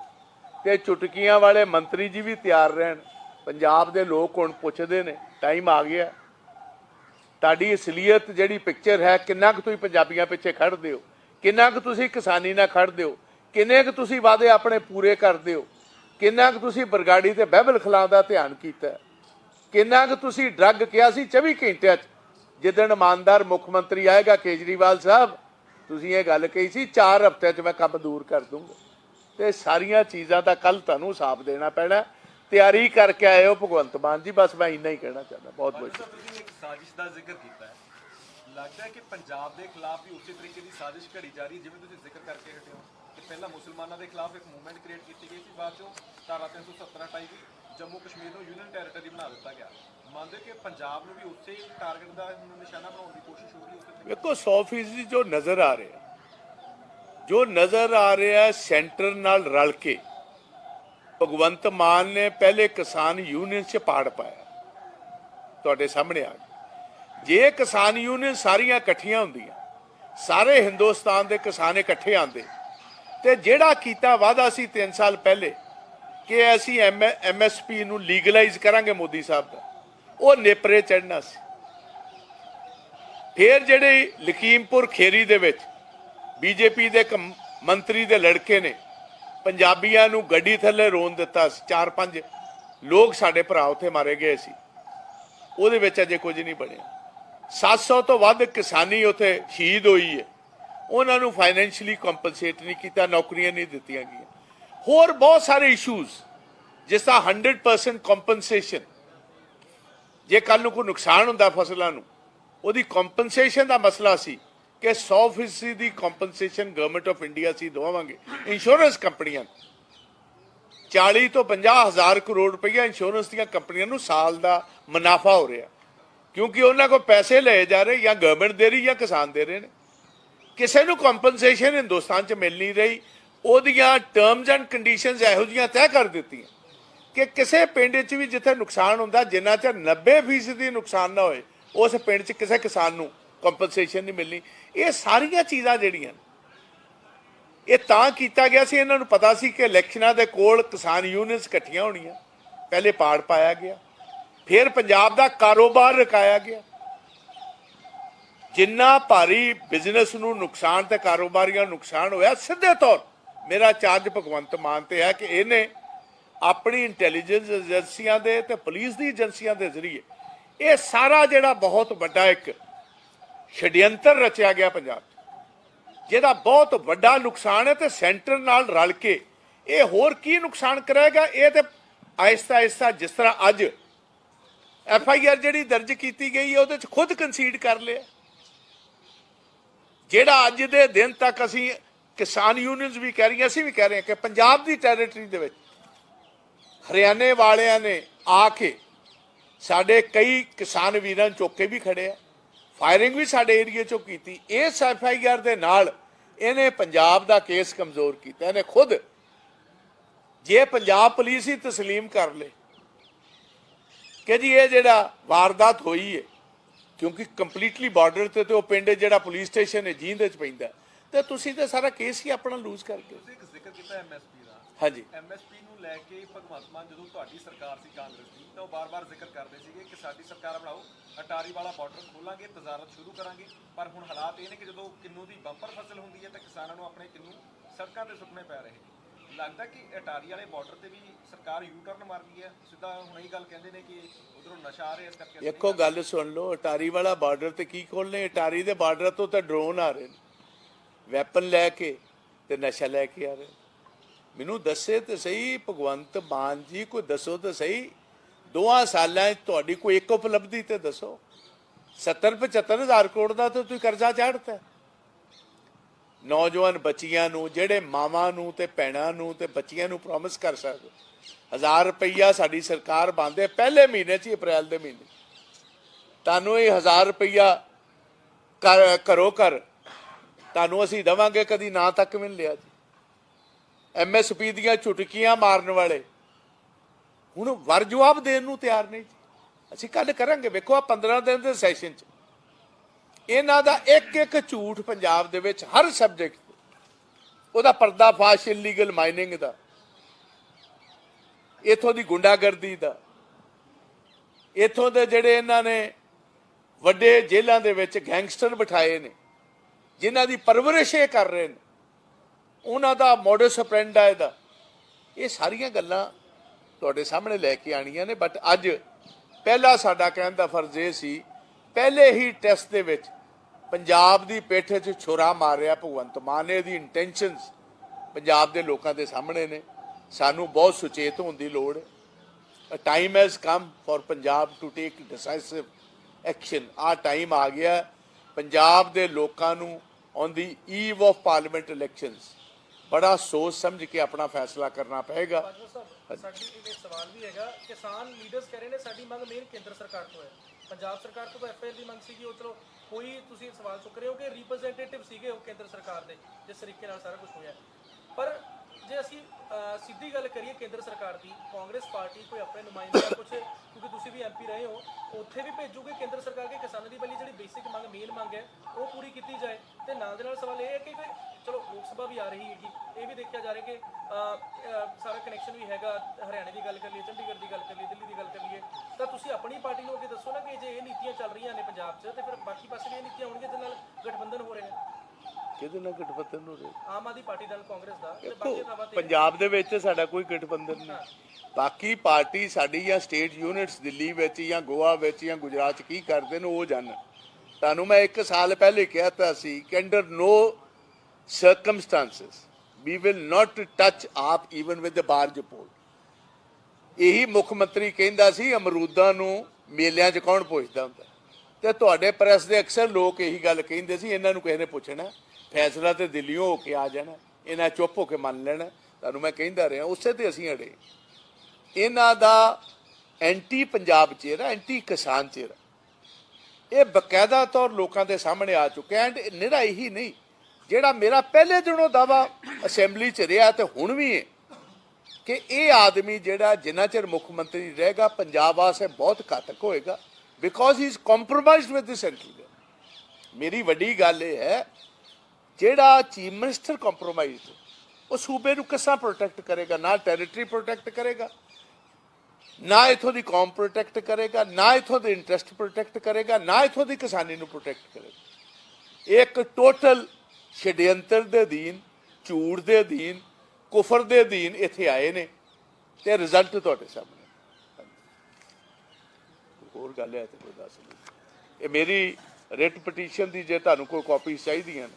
ਤੇ ਚੁਟਕੀਆਂ ਵਾਲੇ ਮੰਤਰੀ ਜੀ ਵੀ ਤਿਆਰ ਰਹਿਣ। ਪੰਜਾਬ ਦੇ ਲੋਕ ਹੁਣ ਪੁੱਛਦੇ ਨੇ ਟਾਈਮ ਆ ਗਿਆ। ਤੁਹਾਡੀ ਅਸਲੀਅਤ ਜਿਹੜੀ ਪਿਕਚਰ ਹੈ, ਕਿੰਨਾ ਕੁ ਤੁਸੀਂ ਪੰਜਾਬੀਆਂ ਪਿੱਛੇ ਖੜਦੇ ਹੋ? ਕਿੰਨਾ ਕੁ ਤੁਸੀਂ ਕਿਸਾਨੀ ਨਾਲ ਖੜਦੇ ਹੋ? ਕਿੰਨੇ ਕੁ ਤੁਸੀਂ ਵਾਅਦੇ ਆਪਣੇ ਪੂਰੇ ਕਰਦੇ ਹੋ? ਕਿੰਨਾ ਕੁ ਤੁਸੀਂ ਬਰਗਾੜੀ ਤੇ ਬਹਿਬਲ ਖਲਾਂ ਦਾ ਧਿਆਨ ਕੀਤਾ? ਕਿੰਨਾ ਕੁ ਤੁਸੀਂ ਡਰੱਗ ਕਿਹਾ ਸੀ 24 ਘੰਟਿਆਂ 'ਚ? ਜਿੱਦਣ ਇਮਾਨਦਾਰ ਮੁੱਖ ਮੰਤਰੀ ਆਏਗਾ ਕੇਜਰੀਵਾਲ ਸਾਹਿਬ, ਤੁਸੀਂ ਇਹ ਗੱਲ ਕਹੀ ਸੀ 4 ਹਫ਼ਤਿਆਂ 'ਚ ਮੈਂ ਕੰਮ ਦੂਰ ਕਰ ਦੂੰਗਾ। ਤੇ ਸਾਰੀਆਂ ਚੀਜ਼ਾਂ ਦਾ ਕੱਲ ਤੁਹਾਨੂੰ ਸਾਫ਼ ਦੇਣਾ ਪੈਣਾ ਤਿਆਰੀ ਕਰਕੇ ਆਏ ਹੋ ਭਗਵੰਤ ਮਾਨ ਜੀ, ਬਸ ਮੈਂ ਇੰਨਾ ਹੀ ਕਹਿਣਾ ਚਾਹੁੰਦਾ। ਬਹੁਤ ਬਹੁਤ ਤੁਸੀਂ ਇੱਕ ਸਾਜ਼ਿਸ਼ ਦਾ ਜ਼ਿਕਰ ਕੀਤਾ ਹੈ। ਲੱਗਦਾ ਹੈ ਕਿ ਪੰਜਾਬ ਦੇ ਖਿਲਾਫ ਵੀ ਉਸੇ ਤਰੀਕੇ ਦੀ ਸਾਜ਼ਿਸ਼ ਘੜੀ ਜਾ ਰਹੀ ਜਿਵੇਂ ਤੁਸੀਂ ਜ਼ਿਕਰ ਕਰਕੇ ਹਟੇ ਹੋ। ਪਹਿਲਾਂ ਮੁਸਲਮਾਨਾਂ ਦੇ ਖਿਲਾਫ ਇੱਕ ਮੂਵਮੈਂਟ ਕ੍ਰੀਏਟ ਕੀਤੀ ਗਈ ਸੀ, ਬਾਅਦ ਚੋਂ ਧਾਰਾ 370 ਹਟਾਈ ਗਈ। ਜੰਮੂ ਕਸ਼ਮੀਰ ਨੂੰ ਯੂਨੀਅਨ ਟੈਰੀਟਰੀ ਬਣਾ ਦਿੱਤਾ ਗਿਆ। ਮੰਨਦੇ ਕਿ ਪੰਜਾਬ ਨੂੰ ਵੀ ਉਸੇ ਟਾਰਗੇਟ ਦਾ ਨਿਸ਼ਾਨਾ ਬਣਾਉਣ ਦੀ ਕੋਸ਼ਿਸ਼ ਹੋ ਰਹੀ ਹੈ ਵੇਖੋ 100% ਜੋ ਨਜ਼ਰ ਆ ਰਿਹਾ, ਜੋ ਨਜ਼ਰ ਆ ਰਿਹਾ ਸੈਂਟਰ ਨਾਲ ਰਲ ਕੇ, ਭਗਵੰਤ ਮਾਨ ਨੇ ਪਹਿਲੇ ਕਿਸਾਨ ਯੂਨੀਅਨ 'ਚ ਪਾੜ ਪਾਇਆ। ਤੁਹਾਡੇ ਸਾਹਮਣੇ ਆ ਗਿਆ ਜੇ ਕਿਸਾਨ ਯੂਨੀਅਨ ਸਾਰੀਆਂ ਇਕੱਠੀਆਂ ਹੁੰਦੀਆਂ, ਸਾਰੇ ਹਿੰਦੁਸਤਾਨ ਦੇ ਕਿਸਾਨ ਇਕੱਠੇ ਆਂਦੇ ਤੇ ਜਿਹੜਾ ਕੀਤਾ ਵਾਅਦਾ ਸੀ 3 ਸਾਲ ਪਹਿਲੇ ਕਿ ਅਸੀਂ ਐਮਐਸਪੀ ਨੂੰ ਲੀਗਲਾਈਜ਼ ਕਰਾਂਗੇ ਮੋਦੀ ਸਾਹਿਬ ਦਾ, ਉਹ ਨੇਪਰੇ ਚੜਨਾ ਸੀ। ਫਿਰ ਜਿਹੜੇ ਲਖੀਮਪੁਰ ਖੇਰੀ ਦੇ ਵਿੱਚ ਬੀਜੇਪੀ ਦੇ ਇੱਕ ਮੰਤਰੀ ਦੇ ਲੜਕੇ ਨੇ ਪੰਜਾਬੀਆਂ ਨੂੰ ਗੱਡੀ ਥੱਲੇ ਰੋਣ ਦਿੱਤਾ ਸੀ, ਚਾਰ ਪੰਜ ਲੋਕ ਸਾਡੇ ਭਰਾ ਉੱਥੇ ਮਾਰੇ ਗਏ ਸੀ। ਉਹਦੇ ਵਿੱਚ ਅਜੇ ਕੁਝ ਨਹੀਂ ਬਣਿਆ। 700 ਤੋਂ ਵੱਧ ਕਿਸਾਨੀ ਉੱਥੇ ਸ਼ਹੀਦ ਹੋਈ ਹੈ। ਉਹਨਾਂ ਨੂੰ ਫਾਈਨੈਂਸ਼ੀਅਲੀ ਕੰਪਨਸੇਟ ਨਹੀਂ ਕੀਤਾ, ਨੌਕਰੀਆਂ ਨਹੀਂ ਦਿੱਤੀਆਂ ਗਈਆਂ। ਹੋਰ ਬਹੁਤ ਸਾਰੇ ਇਸ਼ੂਜ਼ ਜਿਸ ਦਾ 100% ਕੰਪਨਸੇਸ਼ਨ ਜੇ ਕੱਲ ਨੂੰ ਕੋਈ ਨੁਕਸਾਨ ਹੁੰਦਾ ਫਸਲਾਂ ਨੂੰ, ਉਹਦੀ ਕੰਪਨਸੇਸ਼ਨ ਦਾ ਮਸਲਾ ਸੀ ਕਿ 100% ਦੀ ਕੰਪਨਸੇਸ਼ਨ ਗਵਰਨਮੈਂਟ ਆਫ ਇੰਡੀਆ ਸੀ ਦਵਾਵਾਂਗੇ ਇੰਸ਼ੋਰੈਂਸ ਕੰਪਨੀਆਂ ਨੂੰ। 40 ਤੋਂ 50 ਹਜ਼ਾਰ ਕਰੋੜ ਰੁਪਈਆ ਇੰਸ਼ੋਰੈਂਸ ਦੀਆਂ ਕੰਪਨੀਆਂ ਨੂੰ ਸਾਲ ਦਾ ਮੁਨਾਫਾ ਹੋ ਰਿਹਾ। ਕਿਉਂਕਿ ਉਹਨਾਂ ਕੋਲ ਪੈਸੇ ਲਏ ਜਾ ਰਹੇ ਜਾਂ ਗਵਰਨਮੈਂਟ ਦੇ ਰਹੀ ਜਾਂ ਕਿਸਾਨ ਦੇ ਰਹੇ ਨੇ। ਕਿਸੇ ਨੂੰ ਕੰਪਨਸੇਸ਼ਨ ਹਿੰਦੁਸਤਾਨ 'ਚ ਮਿਲ ਨਹੀਂ ਰਹੀ, ਉਹਦੀਆਂ ਟਰਮਸ ਐਂਡ ਕੰਡੀਸ਼ਨਸ ਇਹੋ ਜਿਹੀਆਂ ਤੈਅ ਕਰ ਦਿੱਤੀਆਂ। ਕਿ ਕਿਸੇ ਪਿੰਡ 'ਚ ਵੀ ਜਿੱਥੇ ਨੁਕਸਾਨ ਹੁੰਦਾ, ਜਿੰਨਾ ਚਿਰ 90% ਦੀ ਨੁਕਸਾਨ ਨਾ ਹੋਏ, ਉਸ ਪਿੰਡ 'ਚ ਕਿਸੇ ਕਿਸਾਨ ਨੂੰ ਕੰਪਨਸੇਸ਼ਨ ਨਹੀਂ ਮਿਲਣੀ। ਇਹ ਸਾਰੀਆਂ ਚੀਜ਼ਾਂ ਜਿਹੜੀਆਂ ਇਹ ਤਾਂ ਕੀਤਾ ਗਿਆ ਸੀ, ਇਹਨਾਂ ਨੂੰ ਪਤਾ ਸੀ ਕਿ ਇਲੈਕਸ਼ਨਾਂ ਦੇ ਕੋਲ ਕਿਸਾਨ ਯੂਨੀਅਨਸ ਇਕੱਠੀਆਂ ਹੋਣੀਆਂ। ਪਹਿਲੇ ਪਾੜ ਪਾਇਆ ਗਿਆ, ਫਿਰ ਪੰਜਾਬ ਦਾ ਕਾਰੋਬਾਰ ਰਕਾਇਆ ਗਿਆ। ਜਿੰਨਾ ਭਾਰੀ ਬਿਜ਼ਨਸ ਨੂੰ ਨੁਕਸਾਨ ਤੇ ਕਾਰੋਬਾਰੀਆਂ ਨੂੰ ਨੁਕਸਾਨ ਹੋਇਆ, ਸਿੱਧੇ ਤੌਰ ਮੇਰਾ ਚਾਰਜ ਭਗਵੰਤ ਮਾਨ ਤੇ ਹੈ ਕਿ ਇਹਨੇ ਆਪਣੀ ਇੰਟੈਲੀਜੈਂਸ ਏਜੰਸੀਆਂ ਦੇ ਤੇ ਪੁਲਿਸ ਦੀ ਏਜੰਸੀਆਂ ਦੇ ਜ਼ਰੀਏ ਇਹ ਸਾਰਾ ਜਿਹੜਾ ਬਹੁਤ ਵੱਡਾ ਇੱਕ ਛਡਿਅੰਤਰ ਰਚਿਆ ਗਿਆ ਪੰਜਾਬ 'ਚ। ਜਿਹਦਾ ਬਹੁਤ ਵੱਡਾ ਨੁਕਸਾਨ ਹੈ ਤੇ ਸੈਂਟਰ ਨਾਲ ਰਲ ਕੇ ਇਹ ਹੋਰ ਕੀ ਨੁਕਸਾਨ ਕਰੇਗਾ? ਇਹ ਤੇ ਆਇਸਤਾ ਆਹਿਸਤਾ ਜਿਸ ਤਰ੍ਹਾਂ ਅੱਜ ਐਫ ਆਈ ਆਰ ਜਿਹੜੀ ਦਰਜ ਕੀਤੀ ਗਈ ਹੈ, ਉਹਦੇ 'ਚ ਖੁਦ ਕੰਸੀਡ ਕਰ ਲਿਆ। ਜਿਹੜਾ ਅੱਜ ਦੇ ਦਿਨ ਤੱਕ ਅਸੀਂ ਕਿਸਾਨ ਯੂਨੀਅਨਸ ਵੀ ਕਹਿ ਰਹੀਆਂ, ਅਸੀਂ ਵੀ ਕਹਿ ਰਹੇ ਹਾਂ ਕਿ ਪੰਜਾਬ ਦੀ ਟੈਰੀਟਰੀ ਦੇ ਵਿੱਚ ਹਰਿਆਣੇ ਵਾਲਿਆਂ ਨੇ ਆ ਕੇ ਸਾਡੇ ਕਈ ਕਿਸਾਨ ਵੀਰਾਂ ਨੂੰ ਚੁੱਕ ਵੀ ਖੜੇ ਆ ਫਾਇਰਿੰਗ ਵੀ ਸਾਡੇ ਏਰੀਆ ਚੋਂ ਕੀਤੀ, ਇਸ ਐਫ ਆਈ ਆਰ ਦੇ ਨਾਲ ਇਹਨੇ ਪੰਜਾਬ ਦਾ ਕੇਸ ਕਮਜ਼ੋਰ ਕੀਤਾ, ਇਹਨੇ ਖੁਦ ਜੇ ਪੰਜਾਬ ਪੁਲਿਸ ਹੀ ਤਸਲੀਮ ਕਰ ਲੇ ਕਿ ਜੀ ਇਹ ਜਿਹੜਾ ਵਾਰਦਾਤ ਹੋਈ ਹੈ ਕਿਉਂਕਿ ਕੰਪਲੀਟਲੀ ਬਾਰਡਰ ਤੇ ਤੇ ਉਹ ਪਿੰਡ ਜਿਹੜਾ ਪੁਲਿਸ ਸਟੇਸ਼ਨ ਹੈ ਜੀਂਦ ਚ ਪੈਂਦਾ ਤੇ ਤੁਸੀਂ ਤੇ ਸਾਰਾ ਕੇਸ ਹੀ ਆਪਣਾ ਲੂਜ਼ ਕਰ ਗਏ ਤੁਸੀਂ ਇੱਕ ਜ਼ਿਕਰ ਕੀਤਾ ਐਮਐਸਪੀ ਦਾ। ਹਾਂਜੀ। ਐਮਐਸਪੀ ਨੂੰ ਲੈ ਕੇ ਭਗਵੰਤ ਮਾਨ ਜਦੋਂ ਤੁਹਾਡੀ ਸਰਕਾਰ ਸੀ ਕਾਂਗਰਸ ਦੀ ਤਾਂ ਉਹ ਬਾਰ-ਬਾਰ ਜ਼ਿਕਰ ਕਰਦੇ ਸੀਗੇ ਕਿ ਸਾਡੀ ਸਰਕਾਰ ਬਣਾਓ ਅਟਾਰੀ ਵਾਲਾ ਬਾਰਡਰ ਖੋਲਾਂਗੇ ਤਜ਼ਾਰਤ ਸ਼ੁਰੂ ਕਰਾਂਗੇ। ਪਰ ਹੁਣ ਹਾਲਾਤ ਇਹ ਨੇ ਕਿ ਜਦੋਂ ਕਿੰਨੂ ਦੀ ਬੰਪਰ ਫਸਲ ਹੁੰਦੀ ਹੈ ਤਾਂ ਕਿਸਾਨਾਂ ਨੂੰ ਆਪਣੇ ਕਿੰਨੂ ਸੜਕਾਂ ਤੇ ਸੁੱਟਣੇ ਪੈ ਰਹੇ ਨੇ। ਲੱਗਦਾ ਕਿ ਅਟਾਰੀ ਵਾਲੇ ਬਾਰਡਰ ਤੇ ਵੀ ਸਰਕਾਰ ਯੂ ਟਰਨ ਮਾਰ ਗਈ ਹੈ? ਸਿੱਧਾ ਹੁਣ ਇਹ ਗੱਲ ਕਹਿੰਦੇ ਨੇ ਕਿ ਉਧਰੋਂ ਨਸ਼ਾ ਆ ਰਿਹਾ, ਇਸ ਕਰਕੇ ਅਸੀਂ ਗੱਲ ਸੁਣ ਲਓ, ਅਟਾਰੀ ਵਾਲਾ ਬਾਰਡਰ ਤੇ ਕੀ ਖੋਲਨੇ ਅਟਾਰੀ ਦੇ ਬਾਰਡਰ ਤੋਂ ਤਾਂ ਡਰੋਨ ਆ ਰਹੇ ਨੇ। ਵੈਪਨ ਲੈ ਕੇ ਤੇ ਨਸ਼ਾ ਲੈ ਕੇ ਆ ਰਹੇ ਮੈਨੂੰ ਦੱਸੇ ਤੇ ਸਹੀ, ਭਗਵੰਤ ਮਾਨ ਜੀ, ਕੋਈ ਦੱਸੋ ਤੇ ਸਹੀ ਦੋਆਂ ਸਾਲਾਂ 'ਚ ਤੁਹਾਡੀ ਕੋਈ ਇੱਕ ਉਪਲਬਧੀ ਤੇ ਦੱਸੋ। 70 75 ਹਜ਼ਾਰ ਕਰੋੜ ਦਾ ਤਾਂ ਤੁਸੀਂ ਕਰਜ਼ਾ ਚਾੜਤਾ ਨੌਜਵਾਨ ਬੱਚੀਆਂ ਨੂੰ, ਜਿਹੜੇ ਮਾਵਾਂ ਨੂੰ ਤੇ ਭੈਣਾਂ ਨੂੰ ਤੇ ਬੱਚੀਆਂ ਨੂੰ ਪ੍ਰੋਮਿਸ ਕਰ ਸਕਦੇ ਹਜ਼ਾਰ ਰੁਪਈਆ ਸਾਡੀ ਸਰਕਾਰ ਬੰਦੇ ਪਹਿਲੇ ਮਹੀਨੇ 'ਚ ਹੀ ਅਪ੍ਰੈਲ ਦੇ ਮਹੀਨੇ। ਤੁਹਾਨੂੰ ਇਹ ਹਜ਼ਾਰ ਰੁਪਈਆ ਕਰ ਕਰੋ ਕਰ ਤੁਹਾਨੂੰ ਅਸੀਂ ਦਵਾਂਗੇ, ਕਦੀ ਨਾ ਤੱਕ ਵੀ ਨਹੀਂ ਲਿਆ ਜੀ। ਐਮਐਸਪੀ ਦੀਆਂ ਚੁਟਕੀਆਂ ਮਾਰਨ ਵਾਲੇ, ਹੁਣ ਵਰ ਜਵਾਬ ਦੇਣ ਨੂੰ ਤਿਆਰ ਨਹੀਂ ਜੀ। ਅਸੀਂ ਕੱਲ ਕਰਾਂਗੇ, ਵੇਖੋ ਆ 15 ਦਿਨ ਦੇ ਸੈਸ਼ਨ 'ਚ। ਇਹਨਾਂ ਦਾ ਇੱਕ ਇੱਕ ਝੂਠ ਪੰਜਾਬ ਦੇ ਵਿੱਚ ਹਰ ਸਬਜੈਕਟ ਉਹਦਾ ਪਰਦਾਫਾਸ਼ ਇਲੀਗਲ ਮਾਈਨਿੰਗ ਦਾ। ਇਥੋਂ ਦੀ ਗੁੰਡਾਗਰਦੀ ਦਾ। ਇਥੋਂ ਦੇ ਜਿਹੜੇ ਇਹਨਾਂ ਨੇ ਵੱਡੇ ਜੇਲ੍ਹਾਂ ਦੇ ਵਿੱਚ ਗੈਂਗਸਟਰ ਬਿਠਾਏ ਨੇ, ਜਿਨ੍ਹਾਂ ਦੀ ਪਰਵਰਿਸ਼ ਇਹ ਕਰ ਰਹੇ ਨੇ। ਉਹਨਾਂ ਦਾ ਮੋਡਸ ਆਪਰੈਂਡਾ ਇਹਦਾ ਇਹ ਸਾਰੀਆਂ ਗੱਲਾਂ ਤੁਹਾਡੇ ਸਾਹਮਣੇ ਲੈ ਕੇ ਆਣੀਆਂ ਨੇ ਬਟ ਅੱਜ ਪਹਿਲਾ ਸਾਡਾ ਕਹਿਣ ਦਾ ਫਰਜ਼ ਇਹ ਸੀ, ਪਹਿਲੇ ਹੀ ਟੈਸਟ ਦੇ ਵਿੱਚ ਪੰਜਾਬ ਦੀ ਪੇਠ 'ਚ ਛੁਰਾ ਮਾਰਿਆ ਭਗਵੰਤ ਮਾਨ ਨੇ, ਇਹਦੀ ਇੰਟੈਂਸ਼ਨਸ ਪੰਜਾਬ ਦੇ ਲੋਕਾਂ ਦੇ ਸਾਹਮਣੇ ਨੇ। ਸਾਨੂੰ ਬਹੁਤ ਸੁਚੇਤ ਹੋਣ ਦੀ ਲੋੜ ਹੈ। A time has come for Punjab to take decisive ਆ ਟਾਈਮ ਆ ਗਿਆ ਪੰਜਾਬ ਦੇ ਲੋਕਾਂ ਨੂੰ on the eve of parliament elections ਬੜਾ ਸੋਚ ਸਮਝ ਕੇ ਆਪਣਾ ਫੈਸਲਾ ਕਰਨਾ ਪਏਗਾ। ਸਾਡੀ ਇਹ ਸਵਾਲ ਵੀ ਹੈਗਾ, ਕਿਸਾਨ ਲੀਡਰਸ ਕਹਿ ਰਹੇ ਨੇ, ਸਾਡੀ ਮੰਗ ਮੇਨ ਕੇਂਦਰ ਸਰਕਾਰ ਤੋਂ ਹੈ। ਪੰਜਾਬ ਸਰਕਾਰ ਤੋਂ ਤਾਂ ਦੀ ਮੰਗ ਸੀਗੀ, ਉਹ ਚਲੋ ਕੋਈ ਤੁਸੀਂ ਸਵਾਲ ਚੁੱਕ ਰਹੇ ਹੋ ਕਿ ਰਿਪਰੈਜ਼ੈਂਟੇਟਿਵ ਸੀਗੇ ਉਹ ਕੇਂਦਰ ਸਰਕਾਰ ਦੇ, ਜਿਸ ਤਰੀਕੇ ਨਾਲ ਸਾਰਾ ਕੁਝ ਹੋਇਆ। ਪਰ ਜੇ ਅਸੀਂ ਸਿੱਧੀ ਗੱਲ ਕਰੀਏ ਕੇਂਦਰ ਸਰਕਾਰ ਦੀ, ਕਾਂਗਰਸ ਪਾਰਟੀ ਕੋਈ ਆਪਣੇ ਨੁਮਾਇੰਦੇ ਜਾਂ ਕੁਝ ਕਿਉਂਕਿ ਤੁਸੀਂ ਵੀ ਐਮਪੀ ਰਹੇ ਹੋ, ਉੱਥੇ ਵੀ ਭੇਜੂਗੇ ਕੇਂਦਰ ਸਰਕਾਰ ਕੇ ਕਿਸਾਨਾਂ ਦੀ ਪਹਿਲੀ ਜਿਹੜੀ ਬੇਸਿਕ ਮੰਗ ਮੇਨ ਮੰਗ ਹੈ, ਉਹ ਪੂਰੀ ਕੀਤੀ ਜਾਏ? ਤੇ ਨਾਲ ਦੇ ਨਾਲ ਸਵਾਲ ਇਹ ਹੈ ਕਿ ਕੋਈ ਚਲੋ ਲੋਕ ਸਭਾ ਵੀ ਆ ਰਹੀ ਹੈਗੀ। ਇਹ ਵੀ ਦੇਖਿਆ ਜਾ ਰਿਹਾ ਕਿ ਸਾਰਾ ਕਨੈਕਸ਼ਨ ਵੀ ਹੈਗਾ। ਹਰਿਆਣੇ ਦੀ ਗੱਲ ਕਰ ਲਈਏ ਚੰਡੀਗੜ੍ਹ ਦੀ ਗੱਲ ਕਰ ਲਈਏ ਦਿੱਲੀ ਦੀ ਗੱਲ ਕਰ ਲਈਏ। ਤਾਂ ਤੁਸੀਂ ਆਪਣੀ ਪਾਰਟੀ ਨੂੰ ਅੱਗੇ ਦੱਸੋ ਨਾ ਕਿ ਜੇ ਇਹ ਨੀਤੀਆਂ ਚੱਲ ਰਹੀਆਂ ਨੇ ਪੰਜਾਬ 'ਚ ਤੇ ਫਿਰ ਬਾਕੀ ਪਾਸੇ ਵੀ ਇਹ ਨੀਤੀਆਂ ਹੋਣਗੀਆਂ ਜਿਹਦੇ ਨਾਲ ਗਠਬੰਧਨ ਹੋ ਰਹੇ ਨੇ ਕਿਹਦੇ ਨਾਲ ਗਠਬੰਧਨ ਹੋ ਰਿਹਾ? ਆਮ ਆਦਮੀ ਪਾਰਟੀ ਨਾਲ ਕਾਂਗਰਸ ਦਾ। ਤੇ ਬਾਕੀ ਥਾਵਾਂ ਤੇ ਪੰਜਾਬ ਦੇ ਵਿੱਚ ਸਾਡਾ ਕੋਈ ਗਠਬੰਧਨ ਨਹੀਂ। ਬਾਕੀ ਪਾਰਟੀ ਸਾਡੀ ਜਾਂ ਸਟੇਟ ਯੂਨਿਟਸ ਦਿੱਲੀ ਵਿੱਚ ਜਾਂ ਗੋਆ ਵਿੱਚ ਜਾਂ ਗੁਜਰਾਤ 'ਚ ਕੀ ਕਰਦੇ ਨੇ ਉਹ ਜਾਣਨ। ਤੁਹਾਨੂੰ ਮੈਂ ਇੱਕ ਸਾਲ ਪਹਿਲੇ ਕਿਹਾ ਤਾਂ ਸੀ ਕਿ under no circumstances, we will not touch ਆਪ even with the barge pole. ਇਹੀ ਮੁੱਖ ਮੰਤਰੀ ਕਹਿੰਦਾ ਸੀ, ਅਮਰੂਦਾਂ ਨੂੰ ਮੇਲਿਆਂ 'ਚ ਕੌਣ ਪੁੱਛਦਾ ਹੁੰਦਾ? ਤੇ ਤੁਹਾਡੇ ਪ੍ਰੈਸ ਦੇ ਅਕਸਰ ਲੋਕ ਇਹੀ ਗੱਲ ਕਹਿੰਦੇ ਸੀ, ਇਹਨਾਂ ਨੂੰ ਕਿਸੇ ਨੇ ਪੁੱਛਣਾ, ਫੈਸਲਾ ਤੇ ਦਿੱਲੀੋਂ ਹੋ ਕੇ ਆ ਜਾਣਾ, ਇਹਨਾਂ ਚੁੱਪ ਹੋ ਕੇ ਮੰਨ ਲੈਣਾ, ਤੁਹਾਨੂੰ ਮੈਂ ਕਹਿੰਦਾ ਰਿਹਾ, ਉਸੇ ਤੇ ਅਸੀਂ ਅੜੇ ਇਹਨਾਂ ਦਾ ਐਂਟੀ ਪੰਜਾਬ ਚਿਹਰਾ, ਐਂਟੀ ਕਿਸਾਨ ਚਿਹਰਾ, ਇਹ ਬਕਾਇਦਾ ਤੌਰ ਲੋਕਾਂ ਦੇ ਸਾਹਮਣੇ ਆ ਚੁੱਕਿਆ ਐਂਡ ਨਿਹਰਾ ਹੀ ਨਹੀਂ। ਜਿਹੜਾ ਮੇਰਾ ਪਹਿਲੇ ਦਿਨੋਂ ਦਾਵਾ ਅਸੈਂਬਲੀ 'ਚ ਰਿਹਾ ਤੇ ਹੁਣ ਵੀ ਹੈ ਕਿ ਇਹ ਆਦਮੀ ਜਿਹੜਾ ਜਿੰਨਾ ਚਿਰ ਮੁੱਖ ਮੰਤਰੀ ਰਹੇਗਾ, ਪੰਜਾਬ ਵਾਸਤੇ ਬਹੁਤ ਘਾਤਕ ਹੋਏਗਾ because he is compromised with the central ਮੇਰੀ ਵੱਡੀ ਗੱਲ ਇਹ ਹੈ, ਜਿਹੜਾ ਚੀਫ ਮਿਨਿਸਟਰ ਕੰਪਰੋਮਾਈਜ਼ਡ ਉਹ ਸੂਬੇ ਨੂੰ ਕਿੱਸਾ ਪ੍ਰੋਟੈਕਟ ਕਰੇਗਾ? ਨਾ ਟੈਰੀਟਰੀ ਪ੍ਰੋਟੈਕਟ ਕਰੇਗਾ, ਨਾ ਇਥੋਂ ਦੀ ਕੌਮ ਪ੍ਰੋਟੈਕਟ ਕਰੇਗਾ, ਨਾ ਇਥੋਂ ਦੇ ਇੰਟਰਸਟ ਪ੍ਰੋਟੈਕਟ ਕਰੇਗਾ, ਨਾ ਇਥੋਂ ਦੀ ਕਿਸਾਨੀ ਨੂੰ ਪ੍ਰੋਟੈਕਟ ਕਰੇਗਾ। ਇੱਕ ਟੋਟਲ ਛਡਯੰਤਰ ਦੇ ਅਧੀਨ ਝੂਠ ਦੇ ਅਧੀਨ ਕੁਫਰ ਦੇ ਅਧੀਨ ਇੱਥੇ ਆਏ ਨੇ ਤੇ ਰਿਜ਼ਲਟ ਤੁਹਾਡੇ ਸਾਹਮਣੇ। ਹੋਰ ਗੱਲ ਹੈ ਤੇ ਕੋਈ ਦੱਸ ਨਹੀਂ। ਇਹ ਮੇਰੀ ਰਿਟ ਪਟੀਸ਼ਨ ਦੀ ਜੇ ਤੁਹਾਨੂੰ ਕੋਈ ਕਾਪੀ ਚਾਹੀਦੀਆਂ ਨੇ,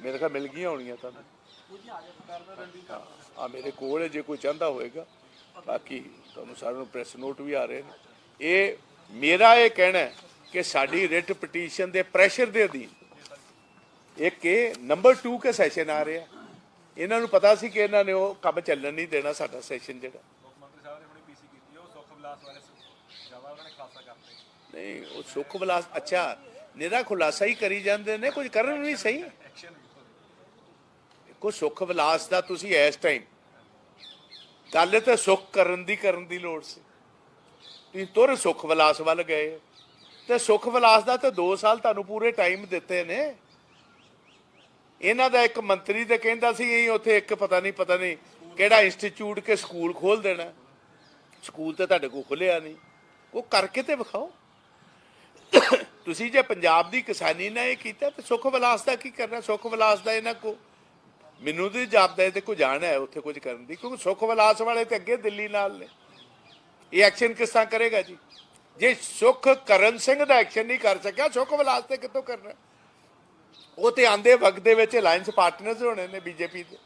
ਮੇਰੇ ਖਿਆਲ ਮਿਲ ਗਈਆਂ ਹੋਣੀਆਂ ਤੁਹਾਨੂੰ। ਆ ਮੇਰੇ ਕੋਲ ਹੈ, ਜੇ ਕੋਈ ਚਾਹੁੰਦਾ ਹੋਏਗਾ। ਬਾਕੀ ਤੁਹਾਨੂੰ ਸਾਰਿਆਂ ਨੂੰ ਪ੍ਰੈਸ ਨੋਟ ਵੀ ਆ ਰਹੇ ਨੇ। ਇਹ ਮੇਰਾ ਇਹ ਕਹਿਣਾ ਹੈ ਕਿ ਸਾਡੀ ਰਿਟ ਪਟੀਸ਼ਨ ਦੇ ਪ੍ਰੈਸ਼ਰ ਦੇ ਅਧੀਨ ਇੱਕ ਇਹ ਨੰਬਰ 2 ਕੇ ਸੈਸ਼ਨ ਆ ਰਿਹਾ ਇਹਨਾਂ ਨੂੰ ਪਤਾ ਸੀ ਕਿ ਇਹਨਾਂ ਨੇ ਉਹ ਕੰਮ ਚੱਲਣ ਨਹੀਂ ਦੇਣਾ ਸਾਡਾ ਸੈਸ਼ਨ ਜਿਹੜਾ। ਮੁੱਖ ਮੰਤਰੀ ਸਾਹਿਬ ਨੇ ਹੁਣੇ ਪੀਸੀ ਕੀਤੀ ਹੈ, ਉਹ ਸੁੱਖ ਵਿਲਾਸ ਬਾਰੇ ਜ਼ਿਆਦਾ ਉਹਨਾਂ ਨੇ ਖਾਸਾ ਕਰਤੇ ਨਹੀਂ ਉਹ ਸੁੱਖ ਵਿਲਾਸ ਅੱਛਾ ਨਿਹਰਾ ਖੁਲਾਸਾ ਹੀ ਕਰੀ ਜਾਂਦੇ ਨੇ ਕੁਝ ਕਰਨ ਵੀ ਸਹੀ? ਕੋ ਸੁੱਖ ਵਿਲਾਸ ਦਾ ਤੁਸੀਂ ਇਸ ਟਾਈਮ ਗੱਲ ਤੇ ਸੁੱਖ ਕਰਨ ਦੀ ਕਰਨ ਦੀ ਲੋੜ ਸੀ। ਤੁਸੀਂ ਤੁਰ ਸੁੱਖ ਵਿਲਾਸ ਵੱਲ ਗਏ। ਤੇ ਸੁੱਖ ਵਿਲਾਸ ਦਾ ਤੇ 2 ਸਾਲ ਤੁਹਾਨੂੰ ਪੂਰੇ ਟਾਈਮ ਦਿੱਤੇ ਨੇ। ਇਹਨਾਂ ਦਾ ਇੱਕ ਮੰਤਰੀ ਤੇ ਕਹਿੰਦਾ ਸੀ ਇਹ ਉੱਥੇ ਇੱਕ ਪਤਾ ਨਹੀਂ ਪਤਾ ਨਹੀਂ ਕਿਹੜਾ ਇੰਸਟੀਚਿਊਟ ਕੇ ਸਕੂਲ ਖੋਲ ਦੇਣਾ। ਸਕੂਲ ਤੇ ਤੁਹਾਡੇ ਕੋਲ ਖੁੱਲਿਆ ਨਹੀਂ। ਉਹ ਕਰਕੇ ਤੇ ਵਿਖਾਓ। ਤੁਸੀਂ ਜੇ ਪੰਜਾਬ ਦੀ ਕਿਸਾਨੀ ਨੇ ਇਹ ਕੀਤਾ, ਤੇ ਸੁੱਖ ਵਿਲਾਸ ਦਾ ਕੀ ਕਰਨਾ? ਸੁੱਖ ਵਿਲਾਸ ਦਾ ਇਹਨਾਂ ਕੋ ਮੈਨੂੰ ਤੇ ਜਾਪਦਾ ਹੈ ਤੇ ਕੋਈ ਜਾਣ ਹੈ ਉੱਥੇ ਕੁਝ ਕਰਨ ਦੀ, ਕਿਉਂਕਿ ਸੁੱਖ ਵਿਲਾਸ ਵਾਲੇ ਤੇ ਅੱਗੇ ਦਿੱਲੀ ਨਾਲ ਨੇ। ਇਹ ਐਕਸ਼ਨ ਕਿਸ ਤਰ੍ਹਾਂ ਕਰੇਗਾ ਜੀ? ਜੇ ਸੁੱਖ ਕਰਨ ਸਿੰਘ ਦਾ ਐਕਸ਼ਨ ਨਹੀਂ ਕਰ ਸਕਿਆ, ਸੁੱਖ ਵਿਲਾਸ ਤੇ ਕਿੱਥੋਂ ਕਰਨਾ? ਉਹ ਤੇ ਆਂਦੇ ਵਕਤ ਦੇ ਵਿੱਚ ਅਲਾਈਅੰਸ ਪਾਰਟਨਰਸ ਹੋਣੇ ਨੇ ਬੀਜੇਪੀ ਦੇ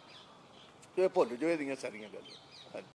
ਤੇ। ਭੁੱਲ ਜੋ ਇਹਦੀਆਂ ਸਾਰੀਆਂ ਗੱਲਾਂ।